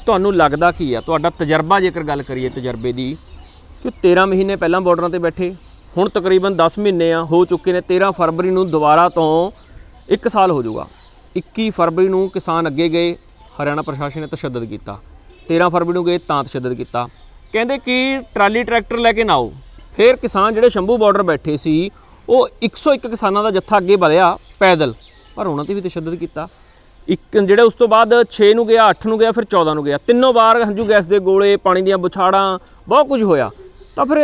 ਤੁਹਾਨੂੰ ਲੱਗਦਾ ਕੀ ਆ? ਤੁਹਾਡਾ ਤਜਰਬਾ ਜੇਕਰ ਗੱਲ ਕਰੀਏ ਤਜਰਬੇ ਦੀ, ਕਿ 13 ਮਹੀਨੇ ਪਹਿਲਾਂ ਬਾਰਡਰਾਂ ਤੇ ਬੈਠੇ ਹੁਣ ਤਕਰੀਬਨ 10 ਮਹੀਨੇ ਆ, ਹੋ ਚੁੱਕੇ ਨੇ 13 ਫਰਵਰੀ ਨੂੰ ਦੁਬਾਰਾ ਤੋਂ 1 ਸਾਲ ਹੋ ਜਾਊਗਾ। 21 ਫਰਵਰੀ ਨੂੰ ਕਿਸਾਨ ਅੱਗੇ ਗਏ, ਹਰਿਆਣਾ ਪ੍ਰਸ਼ਾਸਨ ਨੇ ਤਸ਼ੱਦਦ ਕੀਤਾ। 13 ਫਰਵਰੀ ਨੂੰ ਗਏ, ਤਾਂ ਤਸ਼ੱਦਦ ਕੀਤਾ। ਕਹਿੰਦੇ ਕਿ ਟਰਾਲੀ, ਟਰੈਕਟਰ ਲੈ ਕੇ ਨਾ ਆਓ। ਫਿਰ ਕਿਸਾਨ ਜਿਹੜੇ ਸ਼ੰਭੂ ਬਾਰਡਰ ਬੈਠੇ ਸੀ, ਉਹ 101 ਕਿਸਾਨਾਂ ਦਾ ਜੱਥਾ ਅੱਗੇ ਵਧਿਆ, ਪੈਦਲ। ਪਰ ਉਹਨਾਂ ਤੇ ਵੀ ਤਸ਼ੱਦਦ ਕੀਤਾ। ਇੱਕ ਜਿਹੜੇ ਉਸ ਤੋਂ ਬਾਅਦ 6 ਨੂੰ ਗਿਆ 8 ਨੂੰ ਗਿਆ, ਫਿਰ 14 ਨੂੰ ਗਿਆ। ਤਿੰਨੋਂ ਵਾਰ ਹੰਝੂ ਗੈਸ ਦੇ ਗੋਲੇ, ਪਾਣੀ ਦੀਆਂ ਬੁਛਾੜਾਂ, ਬਹੁਤ ਕੁਝ ਹੋਇਆ। ਤਾਂ ਫਿਰ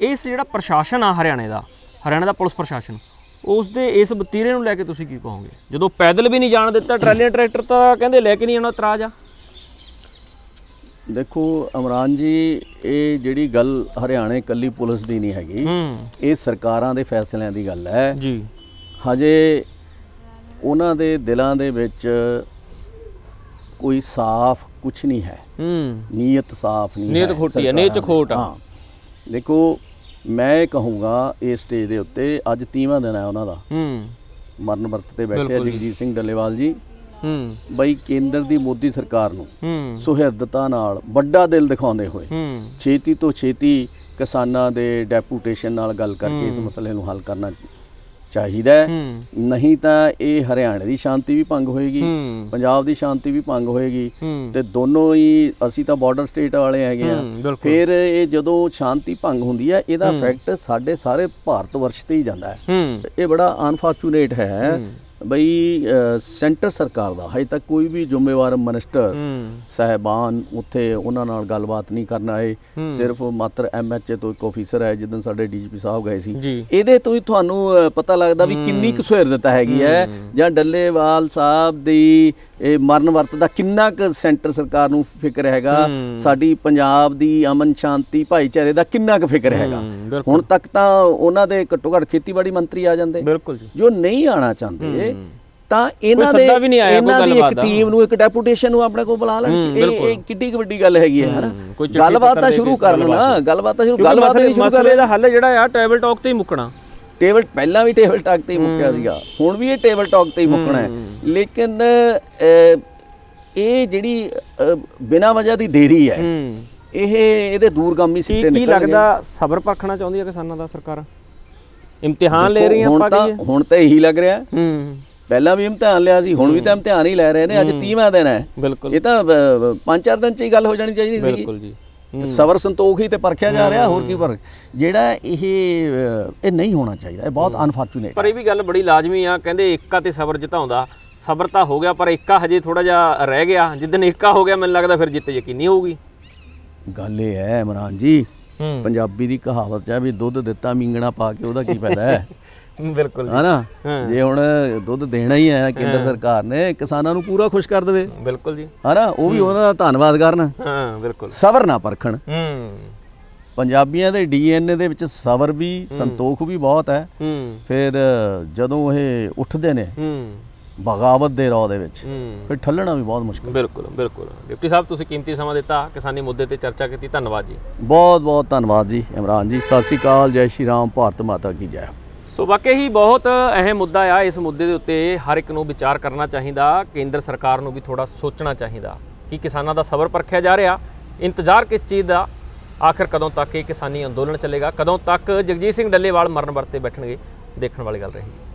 ਇਸ ਜਿਹੜਾ ਪ੍ਰਸ਼ਾਸਨ ਆ ਹਰਿਆਣੇ ਦਾ ਹਰਿਆਣਾ ਦਾ ਪੁਲਿਸ ਪ੍ਰਸ਼ਾਸਨ ਉਸ ਦੇ ਇਸ ਵਤੀਰੇ ਨੂੰ ਲੈ ਕੇ ਤੁਸੀਂ ਕੀ ਕਹੋਗੇ? ਜਦੋਂ ਪੈਦਲ ਵੀ ਨਹੀਂ ਜਾਣ ਦਿੱਤਾ ਟਰਾਲੀਆਂ ਟਰੈਕਟਰ ਤਾਂ ਕਹਿੰਦੇ ਲੈ ਕੇ ਨਹੀਂ ਆਉਣਾ ਇਤਰਾਜ਼ ਆ? ਦੇਖੋ ਅਮਰਾਨ ਜੀ ਇਹ ਜਿਹੜੀ ਗੱਲ ਹਰਿਆਣੇ ਕੱਲੀ ਪੁਲਿਸ ਦੀ ਨਹੀਂ ਹੈਗੀ। ਇਹ ਸਰਕਾਰਾਂ ਦੇ ਫੈਸਲਿਆਂ ਦੀ ਗੱਲ ਹੈ। ਜੀ। ਹਜੇ ਉਹਨਾਂ ਦੇ ਦਿਲਾਂ ਦੇ ਵਿੱਚ ਕੋਈ ਸਾਫ਼ ਕੁਝ ਨਹੀਂ ਹੈ। ਹੂੰ। ਨੀਅਤ ਸਾਫ਼ ਨਹੀਂ ਨੀਅਤ ਹੈ ਖੋਟੀ ਹੈ, ਨੀਅਤ ਖੋਟ। ਆ। ਦੇਖੋ ਮੈਂ ਇਹ ਕਹੂੰਗਾ ਇਸ ਸਟੇਜ ਦੇ ਉੱਤੇ ਅੱਜ 30ਵਾਂ ਦਿਨ ਹੈ ਉਹਨਾਂ ਦਾ। ਹੂੰ। ਮਰਨ ਵਰਤ ਤੇ ਬੈਠੇ ਆ ਬਿਲਕੁਲ ਜੀ। ਜਗਜੀਤ ਸਿੰਘ ਡੱਲੇਵਾਲ ਜੀ। ਹੂੰ। ਬਈ ਕੇਂਦਰ ਦੀ ਮੋਦੀ ਸਰਕਾਰ ਨੂੰ ਹੂੰ। ਸੁਹਿਰਦਤਾ ਨਾਲ ਵੱਡਾ ਦਿਲ ਦਿਖਾਉਂਦੇ ਹੋਏ ਹੂੰ। ਛੇਤੀ ਤੋਂ ਛੇਤੀ ਕਿਸਾਨਾਂ ਦੇ ਡੈਪੂਟੇਸ਼ਨ ਨਾਲ ਗੱਲ ਕਰਕੇ ਇਸ ਮਸਲੇ ਨੂੰ ਹੱਲ ਕਰਨਾ ਚਾਹੀਦਾ ਹੈ। ਨਹੀਂ ਤਾਂ ਇਹ ਹਰਿਆਣੇ ਦੀ ਸ਼ਾਂਤੀ ਵੀ ਭੰਗ ਹੋਏਗੀ ਹੂੰ। ਪੰਜਾਬ ਦੀ ਸ਼ਾਂਤੀ ਵੀ ਭੰਗ ਹੋਏਗੀ ਹੂੰ। ਤੇ ਦੋਨੋਂ ਹੀ ਅਸੀਂ ਤਾਂ ਬਾਰਡਰ ਸਟੇਟ ਵਾਲੇ ਹੈਗੇ ਆ। ਹੂੰ, ਬਿਲਕੁਲ। ਫਿਰ ਇਹ ਜਦੋਂ ਸ਼ਾਂਤੀ ਭੰਗ ਹੁੰਦੀ ਹੈ ਇਹਦਾ ਇਫੈਕਟ ਸਾਡੇ ਸਾਰੇ ਭਾਰਤ ਵਰਸ਼ ਤੇ ਹੀ ਜਾਂਦਾ ਹੈ। ਹੂੰ। ਇਹ ਬੜਾ ਅਨਫੋਰਚੂਨੇਟ ਹੈ। ਬਈ ਸੈਂਟਰ ਸਰਕਾਰ ਦਾ ਹਜੇ ਤੱਕ ਕੋਈ ਵੀ ਜ਼ਿੰਮੇਵਾਰ ਮਿਨਿਸਟਰ ਸਹਿਬਾਨ ਉੱਥੇ ਉਹਨਾਂ ਨਾਲ ਗੱਲਬਾਤ ਨਹੀਂ ਕਰਨ ਆਏ। ਸਿਰਫ ਮਾਤਰ ਐਮਐਚਏ ਤੋਂ ਇੱਕ ਆਫੀਸਰ ਹੈ ਜਿੱਦਨ ਸਾਡੇ ਡੀਜੀਪੀ ਸਾਹਿਬ ਗਏ ਸੀ। ਇਹਦੇ ਤੋਂ ਹੀ ਤੁਹਾਨੂੰ ਪਤਾ ਲੱਗਦਾ ਵੀ ਕਿੰਨੀ ਕੁ ਸੁਹਿਰਦਤਾ ਹੈਗੀ ਹੈ। ਜਾਂ ਡੱਲੇਵਾਲ ਸਾਹਿਬ ਦੀ ਇਹ ਮਰਨ ਵਰਤ ਦਾ ਕਿੰਨਾ ਕੁ ਸੈਂਟਰ ਸਰਕਾਰ ਨੂੰ ਫਿਕਰ ਹੈਗਾ ਸਾਡੀ ਪੰਜਾਬ ਦੀ ਅਮਨ ਸ਼ਾਂਤੀ ਭਾਈਚਾਰੇ ਦਾ ਕਿੰਨਾ ਕੁ ਫਿਕਰ ਹੈਗਾ। ਹੁਣ ਤੱਕ ਤਾਂ ਉਹਨਾਂ ਦੇ ਘੱਟੋ ਘੱਟ ਖੇਤੀਬਾੜੀ ਮੰਤਰੀ ਆ ਜਾਂਦੇ। ਬਿਲਕੁਲ ਜੀ। ਜੋ ਨਹੀਂ ਆਣਾ ਚਾਹੁੰਦੇ ਤਾਂ ਇਹਨਾਂ ਦੇ ਇਹਨਾਂ ਦੀ ਇੱਕ। ਟੀਮ ਨੂੰ ਇੱਕ ਡੈਪੂਟੇਸ਼ਨ ਨੂੰ ਆਪਣੇ ਕੋਲ ਬੁਲਾ ਲੈਣ। ਇਹ ਕਿੱਡੀ ਵੱਡੀ ਗੱਲ ਹੈਗੀ ਹੈ ਹਨਾ? ਗੱਲਬਾਤ ਤਾਂ ਸ਼ੁਰੂ ਕਰਨ ਨਾ ਗੱਲਬਾਤ। ਤਾਂ ਸ਼ੁਰੂ ਗੱਲਬਾਤ ਨਹੀਂ ਸ਼ੁਰੂ ਕਰ ਦਾ ਹੱਲ ਜਿਹੜਾ ਆ ਟੇਬਲ ਟਾਕ ਤੇ ਹੀ ਮੁੱਕਣਾ। ਟੇਬਲ ਪਹਿਲਾਂ ਵੀ ਟੇਬਲ ਟਾਕ ਤੇ ਹੀ ਮੁੱਕਿਆ ਸੀਗਾ ਹੁਣ ਵੀ ਇਹ ਟੇਬਲ ਟਾਕ ਤੇ ਹੀ ਮੁੱਕਣਾ ਹੈ। ਲੇਕਿਨ ਇਹ ਜਿਹੜੀ ਬਿਨਾਂ ਵਜ੍ਹਾ ਦੀ ਦੇਰੀ ਹੈ ਇਹ ਇਹਦੇ ਦੂਰਗਾਮੀ ਕੀ ਸਿੱਟੇ ਕੀ ਨਿਕਲਣਗੇ। ਲੱਗਦਾ ਸਬਰ ਪਰਖਣਾ ਚਾਹੁੰਦੀ ਹੈ ਕਿਸਾਨਾਂ ਦਾ ਸਰਕਾਰ? ਇਮਤਿਹਾਨ ਲੈ ਹੁਣ ਆਪਾਂ ਕੀ ਹੁਣ ਤਾਂ ਇਹੀ ਲੱਗ ਰਿਹਾ। ਹੂੰ। ਪਹਿਲਾਂ ਵੀ ਇਮਤਿਹਾਨ ਲਿਆ ਸੀ ਹੁਣ ਵੀ ਤਾਂ ਇਮਤਿਹਾਨ ਹੀ ਲੈ ਰਹੇ ਨੇ ਅੱਜ 30ਵਾਂ ਦਿਨ ਹੈ। ਬਿਲਕੁਲ। ਇਹ ਤਾਂ ਅ, ਪੰਜ ਚਾਰ ਦਿਨ ਚ ਹੀ ਗੱਲ ਹੋ ਜਾਣੀ ਚਾਹੀਦੀ ਸੀ ਬਿਲਕੁਲ ਜੀ। ਸਬਰ ਸੰਤੋਖ ਹੀ ਤੇ ਪਰਖਿਆ ਜਾ ਰਿਹਾ ਹੋਰ ਕੀ ਪਰ ਜਿਹੜਾ ਇਹ ਇਹ ਨਹੀਂ ਹੋਣਾ ਚਾਹੀਦਾ ਇਹ ਬਹੁਤ ਅਨਫੋਰਚੂਨੇਟ ਪਰ ਇਹ ਵੀ ਗੱਲ ਬੜੀ ਲਾਜ਼ਮੀ ਆ ਕਹਿੰਦੇ ਏਕਾ ਤੇ ਸਬਰ ਜਿਤਾਉਂਦਾ। ਸਬਰ ਤਾਂ ਹੋ ਗਿਆ ਪਰ ਏਕਾ ਹਜੇ ਥੋੜਾ ਜਿਹਾ ਰਹਿ ਗਿਆ। ਜਿੱਦਨ ਏਕਾ ਹੋ ਗਿਆ ਮੈਨੂੰ ਲੱਗਦਾ ਫਿਰ ਜਿੱਤ ਯਕੀਨੀ ਹੋਊਗੀ। ਗੱਲ ਇਹ ਹੈ ਇਮਰਾਨ ਜੀ ਪੰਜਾਬੀ ਦੀ ਕਹਾਵਤ ਹੈ ਵੀ ਦੁੱਧ ਦਿੱਤਾ ਮਿੰਗਣਾ ਪਾ ਕੇ ਉਹਦਾ ਕੀ ਫਾਇਦਾ ਹੈ? (laughs) ਬਿਲਕੁਲ ਹਨਾ? ਹਾਂ। ਜੇ ਹੁਣ ਦੁੱਧ ਦੇਣਾ ਹੀ ਹੈ ਕੇਂਦਰ ਸਰਕਾਰ ਨੇ ਕਿਸਾਨਾਂ ਨੂੰ ਪੂਰਾ ਖੁਸ਼ ਕਰ ਦੇਵੇ। ਬਿਲਕੁਲ ਜੀ। ਹਨਾ? ਉਹ ਵੀ ਉਹਨਾਂ ਦਾ ਧੰਨਵਾਦ ਕਰਨ। ਹਾਂ ਬਿਲਕੁਲ। ਸਬਰ ਨਾ ਪਰਖਣ। ਹੂੰ। ਪੰਜਾਬੀਆਂ ਦੇ ਡੀਐਨਏ ਦੇ ਵਿੱਚ ਸਬਰ ਵੀ ਸੰਤੋਖ ਵੀ ਬਹੁਤ ਹੈ। ਹੂੰ। ਫਿਰ ਜਦੋਂ ਇਹ ਉੱਠਦੇ ਨੇ ਹੂੰ। ਬਗਾਵਤ ਦੇ ਰਾਹ ਦੇ ਵਿੱਚ ਫਿਰ ਠੱਲਣਾ ਵੀ ਬਹੁਤ ਮੁਸ਼ਕਲ ਬਿਲਕੁਲ ਬਿਲਕੁਲ। ਡਿਪਟੀ ਸਾਹਿਬ ਤੁਸੀਂ ਕੀਮਤੀ ਸਮਾਂ ਦਿੱਤਾ ਕਿਸਾਨੀ ਮੁੱਦੇ ਤੇ ਚਰਚਾ ਕੀਤੀ। ਧੰਨਵਾਦ ਜੀ। ਬਹੁਤ ਬਹੁਤ ਧੰਨਵਾਦ ਜੀ ਇਮਰਾਨ ਜੀ। ਸਤਿ ਸ਼੍ਰੀ ਅਕਾਲ ਜੈ ਸ਼੍ਰੀ ਰਾਮ ਭਾਰਤ ਮਾਤਾ ਕੀ ਜੈ। ਸੋ ਵਾਕਈ ਹੀ ਬਹੁਤ ਅਹਿਮ ਮੁੱਦਾ ਆ, ਇਸ ਮੁੱਦੇ ਦੇ ਉੱਤੇ ਹਰ ਇੱਕ ਨੂੰ ਵਿਚਾਰ ਕਰਨਾ ਚਾਹੀਦਾ, ਕੇਂਦਰ ਸਰਕਾਰ ਨੂੰ ਵੀ ਥੋੜਾ ਸੋਚਣਾ ਚਾਹੀਦਾ ਕਿ ਕਿਸਾਨਾਂ ਦਾ ਸਬਰ ਪਰਖਿਆ ਜਾ ਰਿਹਾ। ਇੰਤਜ਼ਾਰ ਕਿਸ ਚੀਜ਼ ਦਾ? ਆਖਰ ਕਦੋਂ ਤੱਕ ਇਹ ਕਿਸਾਨੀ ਅੰਦੋਲਨ ਚੱਲੇਗਾ? ਕਦੋਂ ਤੱਕ ਜਗਜੀਤ ਸਿੰਘ ਡੱਲੇਵਾਲ ਮਰਨ ਵਰਤੇ ਬੈਠਣਗੇ? ਦੇਖਣ ਵਾਲੀ ਗੱਲ ਰਹੀ।